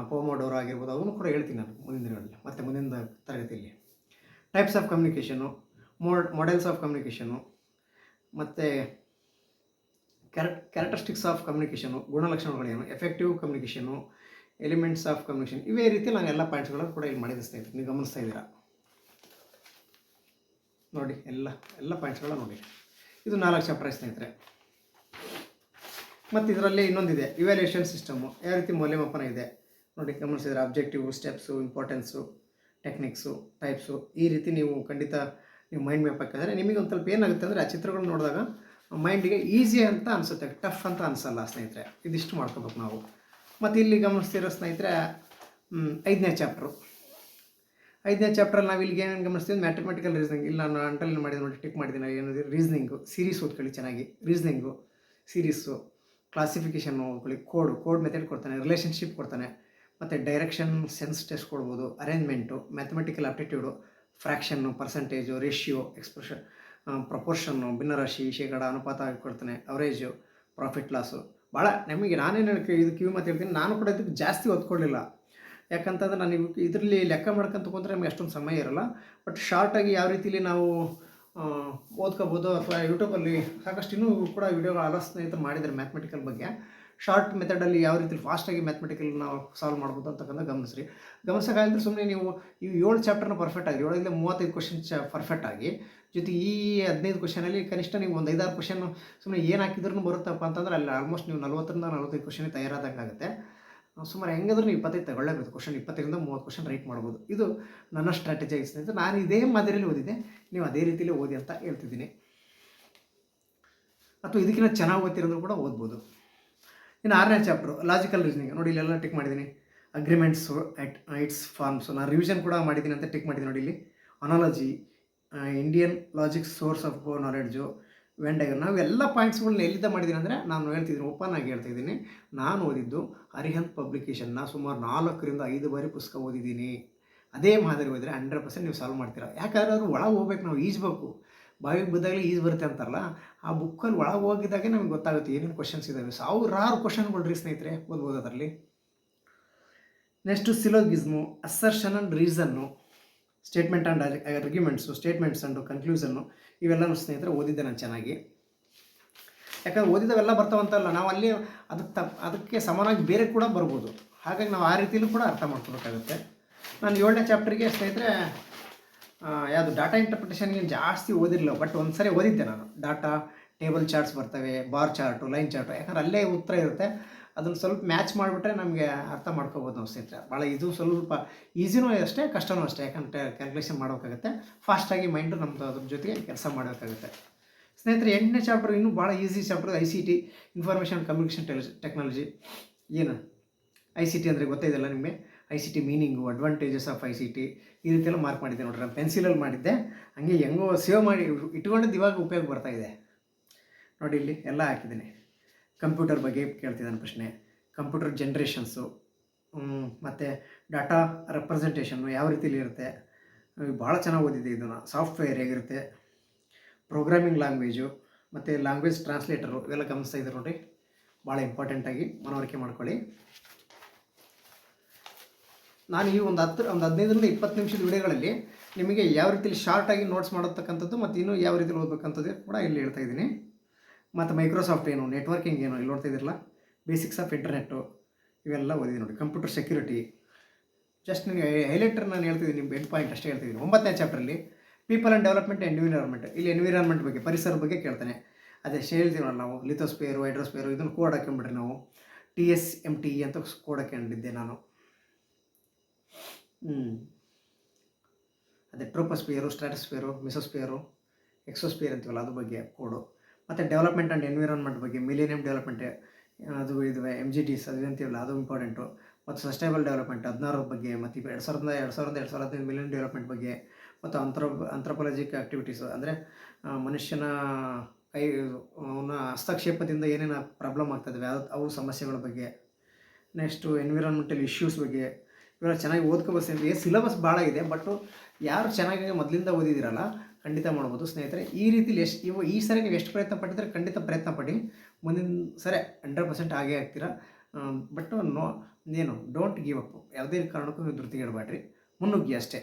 ಪೋಮೋಡೋರ್ ಆಗಿರ್ಬೋದು, ಅವನು ಕೂಡ ಹೇಳ್ತೀನಿ ನಾನು ಮುಂದಿನ ದಿನಗಳಲ್ಲಿ, ಮತ್ತು ಮುಂದಿನ ತರಗತಿಯಲ್ಲಿ. Types of communication mode models of communication ಮತ್ತು ಕ್ಯಾರೆ characteristics of communication ಗುಣಲಕ್ಷಣಗಳೇನು effective communication elements of communication ಇವೇ ರೀತಿ ನಾನು ಎಲ್ಲ ಪಾಯಿಂಟ್ಸ್ಗಳನ್ನು ಕೂಡ ಇಲ್ಲಿ ಮಾಡಿದಿಸ್ತಾ ಇದ್ದೀನಿ ನೀವು ಗಮನಿಸ್ತಾ ಇದ್ದೀರಾ. ನೋಡಿ, ಎಲ್ಲ ಎಲ್ಲ ಪಾಯಿಂಟ್ಸ್ಗಳನ್ನ ನೋಡಿ. ಇದು ನಾಲ್ಕು ಚಾಪ್ಟರ್ ಸ್ನೇಹಿತರೆ. ಮತ್ತು ಇದರಲ್ಲಿ ಇನ್ನೊಂದಿದೆ ಇವ್ಯಾಲ್ಯೂಯೇಷನ್ ಸಿಸ್ಟಮು ಯಾವ ರೀತಿ ಮೌಲ್ಯಮಾಪನ ಇದೆ? ನೋಡಿ, ಗಮನಿಸಿದರೆ objective steps importance techniques types ಈ ರೀತಿ ನೀವು ಖಂಡಿತ ನೀವು ಮೈಂಡ್ ಮ್ಯಾಪ್ ಹಾಕಿದ್ರೆ ನಿಮಗೆ ಒಂದು ಸ್ವಲ್ಪ ಏನಾಗುತ್ತೆ ಅಂದರೆ ಆ ಚಿತ್ರಗಳನ್ನ ನೋಡಿದಾಗ ಮೈಂಡಿಗೆ ಈಸಿ ಅಂತ ಅನಿಸುತ್ತೆ ಟಫ್ ಅಂತ ಅನಿಸಲ್ಲ ಸ್ನೇಹಿತರೆ. ಇದಿಷ್ಟು ಮಾಡ್ಕೋಬೇಕು ನಾವು. ಮತ್ತು ಇಲ್ಲಿ ಗಮನಿಸ್ತಿರೋ ಸ್ನೇಹಿತರೆ ಐದನೇ ಚಾಪ್ಟ್ರು ಐದನೇ ಚಾಪ್ಟ್ರಲ್ಲಿ ನಾವು ಇಲ್ಲಿಗೆ ಏನೇನು ಗಮನಿಸ್ತೀವಿ ಮ್ಯಾಥಮೆಟಿಕಲ್ ರೀಸನಿಂಗ್ ಇಲ್ಲ ನಾನು ಅಂಟಲ್ ಮಾಡಿದೆ ನೋಡಿ ಟಿಕ್ ಮಾಡಿದ್ದೀನಿ. ಏನು ರೀಸನಿಂಗು ಸೀರೀಸ್ ಓದ್ಕೊಳ್ಳಿ ಚೆನ್ನಾಗಿ. ರೀಸನಿಂಗು ಸೀರೀಸು ಕ್ಲಾಸಿಫಿಕೇಷನ್ ಓದ್ಕೊಳ್ಳಿ. ಕೋಡ್ ಕೋಡ್ ಮೆಥಡ್ ಕೊಡ್ತಾನೆ. ರಿಲೇಷನ್ಶಿಪ್ ಕೊಡ್ತಾನೆ. ಮತ್ತು ಡೈರೆಕ್ಷನ್ ಸೆನ್ಸ್ ಟೆಸ್ಟ್ ಕೊಡ್ಬೋದು. Arrangement mathematical aptitude fraction percentage ratio expression proportion ಭಿನ್ನರಾಶಿ, ಶೇಕಡ, ಅನುಪಾತ ಕೊಡ್ತಾನೆ. ಅವರೇಜು ಪ್ರಾಫಿಟ್ ಲಾಸು ಭಾಳ ನಮಗೆ ನಾನೇನು ಇದು ಕಿವಿ ಮಾತು ಹೇಳ್ತೀನಿ. ನಾನು ಕೂಡ ಇದಕ್ಕೆ ಜಾಸ್ತಿ ಓದ್ಕೊಳ್ಳಿಲ್ಲ ಯಾಕಂತಂದ್ರೆ ನಾನು ಇದರಲ್ಲಿ ಲೆಕ್ಕ ಮಾಡ್ಕೊಂಡು ತೊಗೊಂಡ್ರೆ ನಮಗೆ ಅಷ್ಟೊಂದು ಸಮಯ ಇರಲ್ಲ. ಬಟ್ ಶಾರ್ಟಾಗಿ ಯಾವ ರೀತಿಲಿ ನಾವು ಓದ್ಕೋಬೋದು ಅಥವಾ ಯೂಟ್ಯೂಬಲ್ಲಿ ಸಾಕಷ್ಟು ಇನ್ನೂ ಕೂಡ ವಿಡಿಯೋಗಳು ಹಲ ಸ್ನೇಹಿತರು ಮಾಡಿದ್ದಾರೆ ಮ್ಯಾಥಮೆಟಿಕಲ್ ಬಗ್ಗೆ. ಶಾರ್ಟ್ ಮೆಥಡಲ್ಲಿ ಯಾವ ರೀತಿ ಫಾಸ್ಟಾಗಿ ಮ್ಯಾಥಮೆಟಿಕಲ್ ನಾವು ಸಾಲ್ವ್ ಮಾಡ್ಬೋದು ಅಂತಕ್ಕಂಥ ಗಮನಿಸ್ರಿ. ಗಮನಿಸೋಕ್ಕಾಗಿದ್ರೆ ಸುಮ್ಮನೆ ನೀವು ಈ ಏಳು ಚಾಪ್ಟರ್ನ ಪರ್ಫೆಕ್ಟ್ ಆಗಿ ಏಳರಿಂದ ಮೂವತ್ತೈದು ಕ್ವಶನ್ ಚ ಪರ್ಫೆಕ್ಟ್ ಆಗಿ ಜೊತೆ ಈ ಹದಿನೈದು ಕ್ವಶನಲ್ಲಿ ಕನಿಷ್ಠ ನೀವು ಒಂದು ಐದಾರು ಕ್ವಶನ್ ಸುಮ್ಮನೆ ಏನು ಹಾಕಿದ್ರೂ ಬರುತ್ತಪ್ಪ ಅಂತಂದ್ರೆ ಅಲ್ಲಿ ಆಲ್ಮೋಸ್ಟ್ ನೀವು ನಲ್ವತ್ತರಿಂದ ನಲ್ವತ್ತೈದು ಕ್ವಶನ್ ತಯಾರಾದಂಗೆ ಆಗುತ್ತೆ ಸುಮಾರು ಹೆಂಗಾದ್ರೂ ನೀವು ಇಪ್ಪತ್ತೈದು ತಗೊಳ್ಳೇಬೇಕು. ಕ್ವಶನ್ ಇಪ್ಪತ್ತರಿಂದ ಮೂವತ್ತು ಕ್ವಶನ್ ರೈಟ್ ಮಾಡ್ಬೋದು. ಇದು ನನ್ನ ಸ್ಟ್ರಾಟಜಿ ಅಂತ ನಾನು ಇದೇ ಮಾದರಿಯಲ್ಲಿ ಓದಿದ್ದೆ. ನೀವು ಅದೇ ರೀತಿಯಲ್ಲಿ ಓದಿ ಅಂತ ಹೇಳ್ತಿದ್ದೀನಿ. ಅಥವಾ ಇದಕ್ಕಿಂತ ಚೆನ್ನಾಗಿ ಓದ್ತಿರೋದು ಕೂಡ ಓದ್ಬೋದು. ಇನ್ನು ಆರನೇ ಚಾಪ್ಟ್ರು ಲಾಜಿಕಲ್ ರೀಸನಿಂಗ್ ನೋಡಿ, ಇಲ್ಲೆಲ್ಲ ಟಿಕ್ ಮಾಡಿದ್ದೀನಿ. ಅಗ್ರಿಮೆಂಟ್ಸು ಅಟ್ ಇಟ್ಸ್ ಫಾರ್ಮ್ಸು ನಾನು ರಿವಿಷನ್ ಕೂಡ ಮಾಡಿದ್ದೀನಿ ಅಂತ ಟಿಕ್ ಮಾಡಿದ್ದೀನಿ ನೋಡಿ ಇಲ್ಲಿ. Analogy Indian logic source of knowledge Venn diagram diagram ನಾವು ಎಲ್ಲ ಪಾಯಿಂಟ್ಸ್ಗಳನ್ನ ಎಲ್ಲಿದ್ದ ಮಾಡಿದ್ದೀನಿ ಅಂದರೆ ನಾನು ಹೇಳ್ತಿದ್ದೀನಿ ಓಪನ್ ಆಗಿ ಹೇಳ್ತಿದ್ದೀನಿ. ನಾನು ಓದಿದ್ದು ಅರಿಹಂತ್ ಪಬ್ಲಿಕೇಶನ್ನ ಸುಮಾರು ನಾಲ್ಕರಿಂದ ಐದು ಬಾರಿ ಪುಸ್ತಕ ಓದಿದ್ದೀನಿ. ಅದೇ ಮಾದರಿ ಓದಿದ್ರೆ ಹಂಡ್ರೆಡ್ ಪರ್ಸೆಂಟ್ ನೀವು ಸಾಲ್ವ್ ಮಾಡ್ತೀರಾ. ಯಾಕಂದ್ರೆ ಅವ್ರು ಒಳಗೆ ಹೋಗ್ಬೇಕು, ನಾವು ಈಜ್ಬೇಕು ಬಾವಿಗೆ ಬಿದ್ದಾಗಲೇ ಈಜು ಬರುತ್ತೆ ಅಂತಾರಲ್ಲ, ಆ ಬುಕ್ಕಲ್ಲಿ ಒಳಗೆ ಹೋಗಿದ್ದಾಗೆ ನಮ್ಗೆ ಗೊತ್ತಾಗುತ್ತೆ ಏನೇನು ಕ್ವಶನ್ಸ್ ಇದ್ದಾವೆ ಸಾವಿರಾರು ಕ್ವಶನ್ಗಳು ರೀ ಸ್ನೇಹಿತರೆ ಓದ್ಬೋದು ಅದರಲ್ಲಿ. Next syllogism assertion and reason statement and arguments statements and conclusion ಇವೆಲ್ಲನೂ ಸ್ನೇಹಿತರೆ ಓದಿದ್ದೆ ನಾನು ಚೆನ್ನಾಗಿ. ಯಾಕಂದ್ರೆ ಓದಿದವೆಲ್ಲ ಬರ್ತಾವಂತಲ್ಲ, ನಾವು ಅಲ್ಲಿ ಅದಕ್ಕೆ ತಪ್ ಅದಕ್ಕೆ ಸಮಾನವಾಗಿ ಬೇರೆ ಕೂಡ ಬರ್ಬೋದು. ಹಾಗಾಗಿ ನಾವು ಆ ರೀತಿಯಲ್ಲೂ ಕೂಡ ಅರ್ಥ ಮಾಡ್ಕೋಬೇಕಾಗುತ್ತೆ ನಾನು ಏಳನೇ ಚಾಪ್ಟರ್ಗೆ ಸ್ನೇಹಿತರೆ ಯಾವುದು ಡಾಟಾ ಇಂಟರ್ಪ್ರಿಟೇಷನ್ಗೆ ಜಾಸ್ತಿ ಓದಿರಲಿಲ್ಲ, ಬಟ್ ಒಂದು ಸರಿ ಓದಿದ್ದೆ ನಾನು. ಡಾಟಾ, ಟೇಬಲ್ ಚಾರ್ಟ್ಸ್ ಬರ್ತವೆ, ಬಾರ್ ಚಾರ್ಟು, ಲೈನ್ ಚಾರ್ಟು, ಯಾಕಂದ್ರೆ ಅಲ್ಲೇ ಉತ್ತರ ಇರುತ್ತೆ. ಅದನ್ನು ಸ್ವಲ್ಪ ಮ್ಯಾಚ್ ಮಾಡಿಬಿಟ್ರೆ ನಮಗೆ ಅರ್ಥ ಮಾಡ್ಕೋಬೋದು ನಾವು ಸ್ನೇಹಿತರೆ. ಭಾಳ ಇದು ಸ್ವಲ್ಪ ಈಸಿನೂ ಅಷ್ಟೇ, ಕಷ್ಟನೂ ಅಷ್ಟೇ. ಯಾಕಂದ್ರೆ ಕ್ಯಾಲ್ಕುಲೇಷನ್ ಮಾಡಬೇಕಾಗುತ್ತೆ. ಫಾಸ್ಟಾಗಿ ಮೈಂಡು ನಮ್ಮದು ಅದ್ರ ಜೊತೆಗೆ ಕೆಲಸ ಮಾಡಬೇಕಾಗುತ್ತೆ. ಸ್ನೇಹಿತರೆ, ಎಂಟನೇ ಚಾಪ್ಟರ್ ಇನ್ನೂ ಭಾಳ easy chapter I C T information communication tele technology ಏನು? ಐ ಸಿ ಟಿ ಅಂದರೆ ಗೊತ್ತಾಯಿದೆಲ್ಲ ನಿಮಗೆ? I C T meaning advantages of I C T ಈ ರೀತಿಯೆಲ್ಲ ಮಾರ್ಕ್ ಮಾಡಿದ್ದೆ ನೋಡ್ರಿ, ನಾನು ಪೆನ್ಸಿಲಲ್ಲಿ ಮಾಡಿದ್ದೆ. ಹಂಗೆ ಹೆಂಗೋ ಸೇವ್ ಮಾಡಿ, ಇಟ್ಕೊಂಡಿದ್ದು ಇವಾಗ ಉಪಯೋಗ ಬರ್ತಾ ಇದೆ. ನೋಡಿ ಇಲ್ಲಿ, ಎಲ್ಲ ಹಾಕಿದ್ದೀನಿ. ಕಂಪ್ಯೂಟರ್ ಬಗ್ಗೆ ಕೇಳ್ತಿದ್ದಾನೆ ಪ್ರಶ್ನೆ. ಕಂಪ್ಯೂಟರ್ ಜನ್ರೇಷನ್ಸು ಮತ್ತು ಡಾಟಾ ರೆಪ್ರೆಸೆಂಟೇಷನ್ನು ಯಾವ ರೀತಿಲಿ ಇರುತ್ತೆ? ಭಾಳ ಚೆನ್ನಾಗಿ ಓದಿದ್ದೆ ಇದನ್ನು. ಸಾಫ್ಟ್ವೇರ್ ಹೇಗಿರುತ್ತೆ? ಪ್ರೋಗ್ರಾಮಿಂಗ್ ಲ್ಯಾಂಗ್ವೇಜು ಮತ್ತು ಲ್ಯಾಂಗ್ವೇಜ್ ಟ್ರಾನ್ಸ್ಲೇಟರು ಇವೆಲ್ಲ ಗಮನಿಸ್ತಾ ಇದ್ದಾರೆ ನೋಡಿರಿ? ಭಾಳ ಇಂಪಾರ್ಟೆಂಟಾಗಿ ಮನವರಿಕೆ ಮಾಡ್ಕೊಳ್ಳಿ. ನಾನು ಈ ಒಂದು ಹತ್ತು, ಒಂದು ಹದಿನೈದರಿಂದ ಇಪ್ಪತ್ತು ನಿಮಿಷದ ವಿಡಿಯೋಗಳಲ್ಲಿ ನಿಮಗೆ ಯಾವ ರೀತಿಯಲ್ಲಿ ಶಾರ್ಟಾಗಿ ನೋಟ್ಸ್ ಮಾಡತಕ್ಕಂಥದ್ದು ಮತ್ತು ಇನ್ನೂ ಯಾವ ರೀತಿಯಲ್ಲಿ ಓದಬೇಕಂಥದ್ದು ಕೂಡ ಇಲ್ಲಿ ಹೇಳ್ತಾ ಇದ್ದೀನಿ. ಮತ್ತು ಮೈಕ್ರೋಸಾಫ್ಟ್ ಏನು ನೆಟ್ವರ್ಕಿಂಗ್ ಏನು, ಇಲ್ಲಿ ನೋಡ್ತಾ ಇದ್ದಿರಲ್ಲ? ಬೇಸಿಕ್ಸ್ ಆಫ್ ಇಂಟರ್ನೆಟ್ಟು ಇವೆಲ್ಲ ಓದಿದೆ ನೋಡಿ ಕಂಪ್ಯೂಟರ್ ಸೆಕ್ಯೂರಿಟಿ ಜಸ್ಟ್ ನಿಮಗೆ ಹೈಲೈಟರ್ ನಾನು ಹೇಳ್ತಿದ್ದೀನಿ ನಿಮ್ಮ ಎಂಡ್ ಪಾಯಿಂಟ್ ಅಷ್ಟೇ ಹೇಳ್ತಿದ್ದೀನಿ ಒಂಬತ್ತನೇ ಚಾಪ್ಟ್ರಲ್ಲಿ ಪೀಪಲ್ ಆ್ಯಂಡ್ ಡೆವಲಪ್ಮೆಂಟ್ ಎನ್ವಿರಾನ್ಮೆಂಟ್ ಇಲ್ಲಿ ಎನ್ವಿರಾನ್ಮೆಂಟ್ ಬಗ್ಗೆ, ಪರಿಸರ ಬಗ್ಗೆ ಕೇಳ್ತಾನೆ. ಅದೇ ಹೇಳ್ತೀವಲ್ಲ ನಾವು. ಲಿಥೋಸ್ಪೇರು ಹೈಡ್ರೋಸ್ಪೇರು ಇದನ್ನು ಕೋಡ್ ಹಾಕೊಂಬಿಡ್ರಿ ನಾವು ಟಿ ಎಸ್ ಎಂ ಟಿ ಅಂತ ಕೋಡ್ ಹಾಕೊಂಡಿದ್ದೆ ನಾನು. ಹ್ಞೂ ಅದೇ ಟ್ರೋಪೋಸ್ಪಿಯರು ಸ್ಟ್ರಾಟಸ್ಪಿಯರು ಮಿಸೋಸ್ಪಿಯರು ಎಕ್ಸೋಸ್ಪಿಯರ್ ಅಂತೀವಲ್ಲ ಅದ್ರ ಬಗ್ಗೆ ಕೋಡು ಮತ್ತು ಡೆವಲಪ್ಮೆಂಟ್ ಆ್ಯಂಡ್ ಎನ್ವಿರಾನ್ಮೆಂಟ್ ಬಗ್ಗೆ ಮಿಲೇನಿಯಂ ಡೆವಲಪ್ಮೆಂಟ್ ಅದು ಇದು ಎಂ ಜಿ ಟಿಸ್ ಅದು ಅಂತೀವಲ್ಲ ಅದು ಇಂಪಾರ್ಟೆಂಟು ಮತ್ತು ಸಸ್ಟೈಬಲ್ ಡೆವಲಪ್ಮೆಂಟ್ ಹದಿನಾರು ಬಗ್ಗೆ, ಮತ್ತು ಇಪ್ಪ ಎರಡು ಸಾವಿರದ ಎರಡು ಸಾವಿರದ ಎರಡು ಸಾವಿರದ ಹದಿನೈದು ಮಿಲಿಯನ್ ಡೆವಲಪ್ಮೆಂಟ್ ಬಗ್ಗೆ ಮತ್ತು ಅಂಥ್ರೋ ಅಂಥ್ರೋಪಾಲಜಿಕ್ ಆ್ಯಕ್ಟಿವಿಟೀಸ್ ಅಂದರೆ ಮನುಷ್ಯನ ಕೈ, ಅವನ ಹಸ್ತಕ್ಷೇಪದಿಂದ ಏನೇನು ಪ್ರಾಬ್ಲಮ್ ಆಗ್ತದೆ ಅದು ಅವು ಸಮಸ್ಯೆಗಳ ಬಗ್ಗೆ, ನೆಕ್ಸ್ಟು ಎನ್ವಿರಾನ್ಮೆಂಟಲ್ ಇಶ್ಯೂಸ್ ಬಗ್ಗೆ, ಇವೆಲ್ಲ ಚೆನ್ನಾಗಿ ಓದ್ಕೋಬೇಕು ಸಿಲೆಬಸ್ ಭಾಳ ಇದೆ, ಬಟ್ಟು ಯಾರು ಚೆನ್ನಾಗಿ ಮೊದಲಿಂದ ಓದಿದಿರಲ್ಲ ಖಂಡಿತ ಮಾಡ್ಬೋದು ಸ್ನೇಹಿತರೆ. ಈ ರೀತಿಲಿ ಎಷ್ಟು, ಇವು ಈ ಸರಿ ನೀವು ಎಷ್ಟು ಪ್ರಯತ್ನ ಪಟ್ಟಿದ್ರೆ ಖಂಡಿತ ಪ್ರಯತ್ನ ಪಡಿ. ಮುಂದಿನ ಸರಿ ಹಂಡ್ರೆಡ್ ಪರ್ಸೆಂಟ್ ಆಗೇ ಆಗ್ತೀರಾ? ಬಟ್ ನೋ, ಏನು ಡೋಂಟ್ ಗಿವ್ ಅಪ್ ಯಾವುದೇ ಕಾರಣಕ್ಕೂ ನೀವು ಧೃತಿಗೆಡಬೇಡ್ರಿ ಮುನ್ನುಗ್ಗಿ ಅಷ್ಟೇ.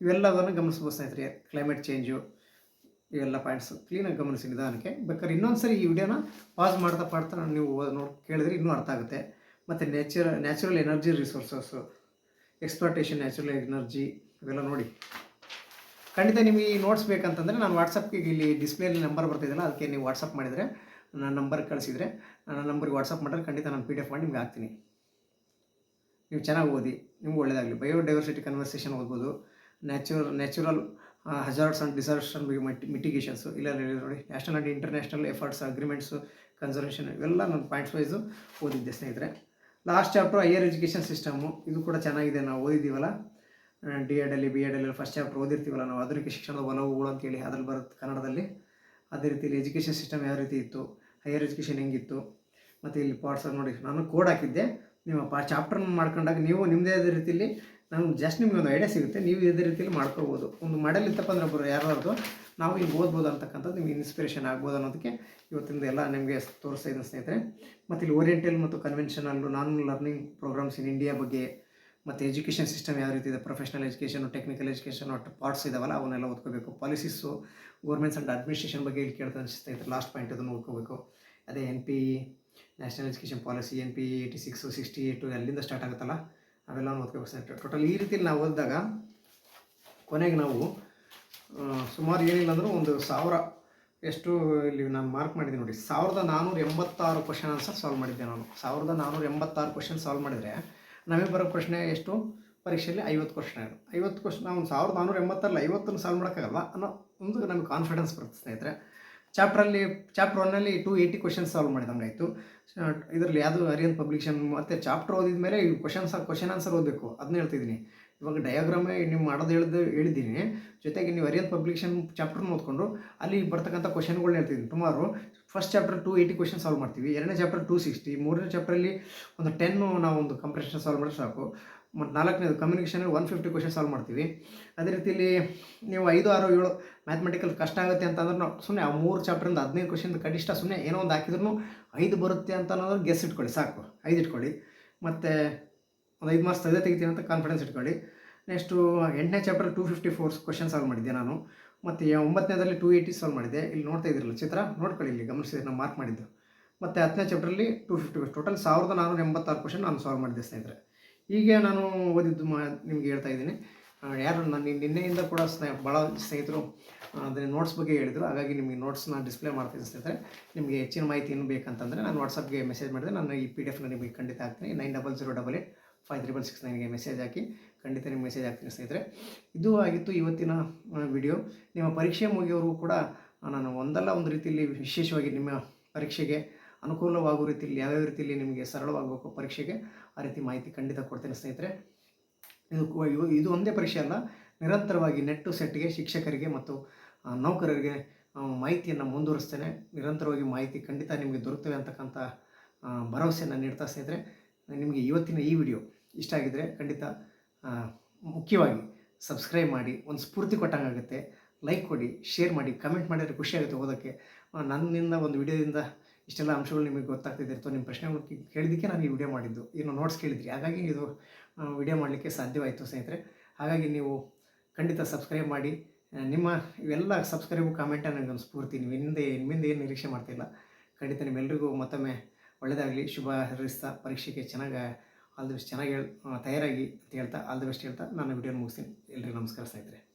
ಇವೆಲ್ಲವನ್ನು ಗಮನಿಸ್ಬೋದು ಸ್ನೇಹಿತರೆ ಕ್ಲೈಮೇಟ್ ಚೇಂಜು ಇವೆಲ್ಲ ಪಾಯಿಂಟ್ಸ್ ಕ್ಲೀನಾಗಿ ಗಮನಿಸಿ ನಿಧಾನಕ್ಕೆ. ಬೇಕಾದ್ರೆ ಇನ್ನೊಂದು ಸರಿ ಈ ವಿಡಿಯೋನ ಪಾಸ್ ಮಾಡ್ತಾ ಮಾಡ್ತಾ ನೀವು ನೋಡಿ, ಕೇಳಿದ್ರೆ ಇನ್ನೂ ಅರ್ಥ ಆಗುತ್ತೆ. ಮತ್ತು nature natural energy resources exploitation natural energy ಇವೆಲ್ಲ ನೋಡಿ. ಖಂಡಿತ ನಿಮಗೆ ಈ ನೋಟ್ಸ್ ಬೇಕಂತಂದರೆ ನಾನು ವಾಟ್ಸಪ್ಗೆ ಇಲ್ಲಿ ಡಿಸ್ಪ್ಲೇಲಿ ನಂಬರ್ ಬರ್ತಿದ್ದಲ್ಲ ಅದಕ್ಕೆ ನೀವು ವಾಟ್ಸಪ್ ಮಾಡಿದರೆ ನನ್ನ ನಂಬರ್ ಕಳಿಸಿದರೆ ನನ್ನ ನಂಬರ್ಗೆ ವಾಟ್ಸಪ್ ಮಾಡಿದ್ರೆ ಖಂಡಿತ ನಾನು ಪಿ ಡಿ ಎಫ್ ಮಾಡಿ ನಿಮ್ಗೆ ಹಾಕ್ತೀನಿ. ನೀವು ಚೆನ್ನಾಗಿ ಓದಿ, ನಿಮ್ಗೆ ಒಳ್ಳೆಯದಾಗಲಿ ಬಯೋಡೈವರ್ಸಿಟಿ ಕನ್ವರ್ಸೇಷನ್ ಓದ್ಬೋದು. Natural natural hazards and disaster ಮಟಿ mitigations ಇಲ್ಲ ನೋಡಿ national and international efforts agreements conservation ಇವೆಲ್ಲ ನಾನು ಪಾಯಿಂಟ್ಸ್ ವೈಸು ಓದಿದ್ದೆ ಸ್ನೇಹಿತರೆ. Last chapter higher education system ಇದು ಕೂಡ ಚೆನ್ನಾಗಿದೆ, ನಾವು ಓದಿದ್ದೀವಲ್ಲ. ಡಿ ಎಡಲ್ಲಿ ಬಿ ಎಡಲ್ಲಿ ಫಸ್ಟ್ ಚಾಪ್ಟರ್ ಓದಿರ್ತೀವಲ್ಲ, ನಾವು ಆಧುನಿಕ ಶಿಕ್ಷಣದ ಒಲವುಗಳು ಅಂತೇಳಿ ಅದ್ರಲ್ಲಿ ಬರುತ್ತೆ ಕನ್ನಡದಲ್ಲಿ. ಅದೇ ರೀತಿಯಲ್ಲಿ ಎಜುಕೇಷನ್ ಸಿಸ್ಟಮ್ ಯಾವ ರೀತಿ ಇತ್ತು? ಹೈಯರ್ ಎಜುಕೇಷನ್ ಹೆಂಗಿತ್ತು? ಮತ್ತು ಇಲ್ಲಿ ಪಾರ್ಟ್ಸ್ ನೋಡಿ, ನಾನು ಕೋಡ್ ಹಾಕಿದ್ದೆ. ನೀವು ಪಾ ಚಾಪ್ಟರ್ನ ಮಾಡ್ಕೊಂಡಾಗ ನೀವು ನಿಮ್ಮದೇ ಆದ ರೀತಿಯಲ್ಲಿ ನಮ್ಗೆ ಜಸ್ಟ್ ನಿಮ್ಗೆ ಒಂದು ಐಡಿಯಾ ಸಿಗುತ್ತೆ. ನೀವು ಇದೇ ರೀತಿಯಲ್ಲಿ ಮಾಡ್ಕೋಬೋದು ಒಂದು ಮಾಡೆಲ್ ಇತ್ತಪ್ಪ ಅಂದ್ರೆ ಒಬ್ಬರು ಯಾರಾದ್ರು, ನಾವು ಈಗ ಓದ್ಬೋದು ಅಂತಕ್ಕಂಥದ್ದು ನಿಮ್ಗೆ ಇನ್ಸ್ಪಿರೇಷನ್ ಆಗ್ಬೋದು ಅನ್ನೋದಕ್ಕೆ ಇವತ್ತಿಂದ ಎಲ್ಲ ನಿಮಗೆ ತೋರಿಸ್ತಾ ಸ್ನೇಹಿತರೆ. ಮತ್ತು ಇಲ್ಲಿ ಓರಿಯೆಂಟಲ್ ಮತ್ತು conventional non learning programmes in India ಬಗ್ಗೆ, ಮತ್ತು ಎಜುಕೇಷನ್ ಸಿಸ್ಟಮ್ ಯಾವ ರೀತಿ ಇದೆ ಪ್ರೊಫೆಷನಲ್ ಎಜುಕೇಷನು ಟೆಕ್ನಿಕಲ್ ಎಜುಕೇಷನ್ ಒಟ್ಟು ಪಾರ್ಟ್ಸ್ ಇದಾವಲ್ಲ, ಅವನ್ನೆಲ್ಲ ಓದ್ಕೋಬೇಕು. ಪಾಲಿಸೀಸು ಗೌರ್ಮೆಂಟ್ಸ್ ಆ್ಯಂಡ್ ಅಡ್ಮಿನಿಸ್ಟ್ರೇಷನ್ ಬಗ್ಗೆ ಇಲ್ಲಿ ಕೇಳ್ತಾ ಸ್ನೇಹಿತರೆ. ಲಾಸ್ಟ್ ಪಾಯಿಂಟ್ ಅದನ್ನು ಓದ್ಕೋಬೇಕು ಅದೇ N P national education policy N P eighty six sixty eight ಅಲ್ಲಿಂದ ಸ್ಟಾರ್ಟ್ ಆಗುತ್ತಲ್ಲ? ಅವೆಲ್ಲ ಓದ್ಕೋಬೇಕು ಟೋಟಲ್ ಈ ರೀತಿಯಲ್ಲಿ ನಾವು ಓದಿದಾಗ ಕೊನೆಗೆ ನಾವು ಸುಮಾರು ಏನಿಲ್ಲ ಅಂದರೂ ಒಂದು ಸಾವಿರ, ಎಷ್ಟು ಇಲ್ಲಿ ನಾನು ಮಾರ್ಕ್ ಮಾಡಿದ್ದೀನಿ ನೋಡಿ, ಸಾವಿರದ ನಾನ್ನೂರ ಎಂಬತ್ತಾರು ಕ್ವಶನ್ ಆನ್ಸರ್ ಸಾಲ್ವ್ ಮಾಡಿದ್ದೆ ನಾನು. ಸಾವಿರದ ನಾನ್ನೂರ ಎಂಬತ್ತಾರು ಕ್ವಶನ್ ಸಾಲ್ವ್ ಮಾಡಿದರೆ, ನಮಗೆ ಬರೋ ಪ್ರಶ್ನೆ ಎಷ್ಟು? ಪರೀಕ್ಷೆಯಲ್ಲಿ ಐವತ್ತು ಕ್ವಶನ್ ಐವತ್ತು ಕ್ವಶನ್ ನಾವು ಒಂದು ಸಾವಿರದ ನಾನ್ನೂರ ಎಂಬತ್ತರಲ್ಲಿ ಐವತ್ತನ್ನು ಸಾಲ್ವ್ ಮಾಡೋಕ್ಕಾಗಲ್ಲ ಅನ್ನೋ ಒಂದು ನಮಗೆ ಕಾನ್ಫಿಡೆನ್ಸ್ ಬರುತ್ತೆ ಸ್ನೇಹಿತರೆ. ಚಾಪ್ಟ್ರಲ್ಲಿ ಚಾಪ್ಟರ್ ಒನ್ನಲ್ಲಿ ಟೂ ಏಯ್ಟಿ ಕ್ವಶನ್ಸ್ ಸಾಲ್ವ್ ಮಾಡಿದಂಗಾಯಿತು ಇದರಲ್ಲಿ ಯಾವುದು ಅರಿಯನ್ ಪಬ್ಲಿಷನ್ ಮತ್ತು ಚಾಪ್ಟರ್ ಓದಿದ ಮೇಲೆ ಈ ಕ್ವಶನ್ಸ್ ಕ್ವಶನ್ ಆನ್ಸರ್ ಓದಬೇಕು. ಅದನ್ನ ಹೇಳ್ತಿದ್ದೀನಿ. ಇವಾಗ ಡಯಾಗ್ರಾಮೇ ನೀವು ಮಾಡೋದು ಹೇಳಿದ್ದು ಹೇಳಿದ್ದೀನಿ. ಜೊತೆಗೆ ನೀವು ಅರಿಯನ್ ಪಬ್ಲಿಷನ್ ಚಾಪ್ಟರ್ನ ಓದ್ಕೊಂಡು ಅಲ್ಲಿ ಬರ್ತಕ್ಕಂಥ ಕ್ವಶನ್ಗಳನ್ನ ಹೇಳ್ತಿದ್ದೀನಿ. ಸುಮಾರು first chapter two eighty question solve ಮಾಡ್ತೀವಿ. ಎರಡನೇ ಚಾಪ್ಟರ್ ಟು ಸಿಕ್ಸ್ಟಿ ಮೂರನೇ ಚಾಪ್ಟ್ರಲ್ಲಿ ಒಂದು ಟೆನ್ನು ನಾವು ಒಂದು ಕಂಪ್ರೆಷನ್ ಸಾಲ್ವ್ ಮಾಡಿದ್ರೆ ಸಾಕು. ಮತ್ತು ನಾಲ್ಕನೇದು ಕಮ್ಯುನಿಕೇಷನಲ್ಲಿ ಒನ್ ಫಿಫ್ಟಿ ಕ್ವಶನ್ ಸಾಲ್ವ್ ಮಾಡ್ತೀವಿ. ಅದೇ ರೀತಿಯಲ್ಲಿ ನೀವು ಐದು, ಆರು, ಏಳು ಮ್ಯಾಥಮೆಟಿಕಲ್ ಕಷ್ಟ ಆಗುತ್ತೆ ಅಂತಂದ್ರೆ ನಾವು ಸುಮ್ಮನೆ ಆ ಮೂರು ಚಾಪ್ಟ್ರಿಂದ ಹದಿನೈದು ಕ್ವಶನ್ ಕನಿಷ್ಠ ಸುಮ್ಮನೆ ಏನೋ ಒಂದು ಹಾಕಿದ್ರು ಐದು ಬರುತ್ತೆ ಅಂತ ಅನ್ನೋದ್ರ ಗೆಸ್ ಇಟ್ಕೊಳ್ಳಿ, ಸಾಕು. ಐದು ಇಟ್ಕೊಳ್ಳಿ. ಮತ್ತು ಒಂದು ಐದು ಮಾರ್ಕ್ಸ್ ತೆಗೆದೇ ತೆಗಿತೀನಿ ಅಂತ ಕಾನ್ಫಿಡೆನ್ಸ್ ಇಟ್ಕೊಳ್ಳಿ. ನೆಕ್ಸ್ಟು ಎಂಟನೇ chapter two fifty four question solve ಮಾಡಿದ್ದೆ ನಾನು. ಮತ್ತು ಒಂಬತ್ತನೇದಲ್ಲಿ ಟೂ ಏಯ್ಟಿ ಸಾಲ್ವ್ ಮಾಡಿದ್ದೆ. ಇಲ್ಲಿ ನೋಡ್ತಾ ಇದ್ರಲ್ಲ ಚಿತ್ರ? ನೋಡ್ಕೊಳ್ಳಿ ಇಲ್ಲಿ ಗಮನಿಸಿದ್ರೆ ನಾನು ಮಾರ್ಕ್ ಮಾಡಿದ್ದು. ಮತ್ತು ಹತ್ತನೇ ಚಾಪ್ಟ್ರಲ್ಲಿ ಟೂ ಫಿಫ್ಟಿ ಟೋಟಲ್ ಸಾವಿರದ ನಾನ್ನೂರ ಎಂಬತ್ತಾರು ಕ್ವಶನ್ ನಾನು ಸಾಲ್ವ್ ಮಾಡಿದ್ದೆ ಸ್ನೇಹಿತರೆ. ಹೀಗೆ ನಾನು ಓದಿದ್ದು ಮಾ, ನಿಮ್ಗೆ ಹೇಳ್ತಾ ಇದ್ದೀನಿ. ಯಾರು ನಾನು, ನಿನ್ನೆಯಿಂದ ಕೂಡ ಸ್ನೇಹ ಭಾಳ ಸ್ನೇಹಿತರು ಅದನ್ನ ನೋಟ್ಸ್ ಬಗ್ಗೆ ಹೇಳಿದರು. ಹಾಗಾಗಿ ನಿಮಗೆ ನೋಟ್ಸ್ನ ಡಿಸ್ಪ್ಲೇ ಮಾಡ್ತೀನಿ ಸ್ನೇಹಿತರೆ. ನಿಮಗೆ ಹೆಚ್ಚಿನ ಮಾಹಿತಿ ಏನು ಬೇಕಂತಂದರೆ ನಾನು ವಾಟ್ಸಪ್ಗೆ ಮೆಸೇಜ್ ಮಾಡಿದೆ ನಾನು ಈ ಪಿ ಡಿ ಎಫ್ನ ನಿಮಗೆ ಖಂಡಿತ ಹಾಕ್ತೀನಿ. Nine double zero double eight five triple six ನೈನ್ಗೆ message ಹಾಕಿ ಖಂಡಿತ ನಿಮ್ಗೆ ಮೆಸೇಜ್ ಹಾಕ್ತೀನಿ ಸ್ನೇಹಿತರೆ. ಇದು ಆಗಿತ್ತು ಇವತ್ತಿನ ವಿಡಿಯೋ ನಿಮ್ಮ ಪರೀಕ್ಷೆ ಮುಗಿಯೋರು ಕೂಡ ನಾನು ಒಂದಲ್ಲ ಒಂದು ರೀತಿಯಲ್ಲಿ ವಿಶೇಷವಾಗಿ ನಿಮ್ಮ ಪರೀಕ್ಷೆಗೆ ಅನುಕೂಲವಾಗುವ ರೀತಿಯಲ್ಲಿ, ಯಾವ್ಯಾವ ರೀತಿಯಲ್ಲಿ ನಿಮಗೆ ಸರಳವಾಗಬೇಕು ಪರೀಕ್ಷೆಗೆ, ಆ ರೀತಿ ಮಾಹಿತಿ ಖಂಡಿತ ಕೊಡ್ತೇನೆ ಸ್ನೇಹಿತರೆ. ಇದು ಇದು ಒಂದೇ ಪರೀಕ್ಷೆ ಅಲ್ಲ, ನಿರಂತರವಾಗಿ ನೆಟ್ಟು ಸೆಟ್ಗೆ ಶಿಕ್ಷಕರಿಗೆ ಮತ್ತು ನೌಕರರಿಗೆ ಮಾಹಿತಿಯನ್ನು ಮುಂದುವರಿಸ್ತೇನೆ. ನಿರಂತರವಾಗಿ ಮಾಹಿತಿ ಖಂಡಿತ ನಿಮಗೆ ದೊರಕ್ತವೆ ಅಂತಕ್ಕಂಥ ಭರವಸೆಯನ್ನು ನೀಡ್ತಾ ಸ್ನೇಹಿತರೆ, ನಿಮಗೆ ಇವತ್ತಿನ ಈ ವಿಡಿಯೋ ಇಷ್ಟ ಆಗಿದ್ದರೆ ಖಂಡಿತ ಮುಖ್ಯವಾಗಿ ಸಬ್ಸ್ಕ್ರೈಬ್ ಮಾಡಿ, ಒಂದು ಸ್ಫೂರ್ತಿ ಕೊಟ್ಟಂಗಾಗುತ್ತೆ ಲೈಕ್ ಕೊಡಿ, ಶೇರ್ ಮಾಡಿ, ಕಮೆಂಟ್ ಮಾಡಿದರೆ ಖುಷಿಯಾಗುತ್ತೆ ಓದೋಕ್ಕೆ. ನನ್ನಿಂದ ಒಂದು ವಿಡಿಯೋದಿಂದ ಇಷ್ಟೆಲ್ಲ ಅಂಶಗಳು ನಿಮಗೆ ಗೊತ್ತಾಗ್ತಿದೆ ಅಥವಾ ನಿಮ್ಮ ಪ್ರಶ್ನೆಗಳು ಕೇಳಿದ್ದಕ್ಕೆ ನಾನು ಈ ವಿಡಿಯೋ ಮಾಡಿದ್ದು. ಏನು ನೋಟ್ಸ್ ಕೇಳಿದ್ರಿ. ಹಾಗಾಗಿ ಇದು ವಿಡಿಯೋ ಮಾಡಲಿಕ್ಕೆ ಸಾಧ್ಯವಾಯಿತು ಸ್ನೇಹಿತರೆ. ಹಾಗಾಗಿ ನೀವು ಖಂಡಿತ ಸಬ್ಸ್ಕ್ರೈಬ್ ಮಾಡಿ. ನಿಮ್ಮ ಇವೆಲ್ಲ ಸಬ್ಸ್ಕ್ರೈಬು ಕಾಮೆಂಟ ನನಗೊಂದು ಸ್ಫೂರ್ತಿ, ನೀವು ಹಿಂದೆ, ನಿಮ್ಮಿಂದ ಏನು ನಿರೀಕ್ಷೆ ಮಾಡ್ತಿಲ್ಲ ಖಂಡಿತ ನಿಮ್ಮೆಲ್ಲರಿಗೂ ಮತ್ತೊಮ್ಮೆ ಒಳ್ಳೆಯದಾಗಲಿ ಶುಭ ಹರಿಸ್ತಾ, ಪರೀಕ್ಷೆಗೆ ಚೆನ್ನಾಗಿ ಆಲ್ ದಿ ಬೆಸ್ಟ್ ಚೆನ್ನಾಗಿ ಹೇಳ್- ತಯಾರಾಗಿ ಅಂತ ಹೇಳ್ತಾ ಆಲ್ ದಿ ಬೆಸ್ಟ್ ಹೇಳ್ತಾ ನಾನು ವಿಡಿಯೋನ ಮುಗಿಸ್ತೀನಿ. ಎಲ್ಲರಿಗೂ ನಮಸ್ಕಾರ ಸ್ನೇಹಿತರೆ.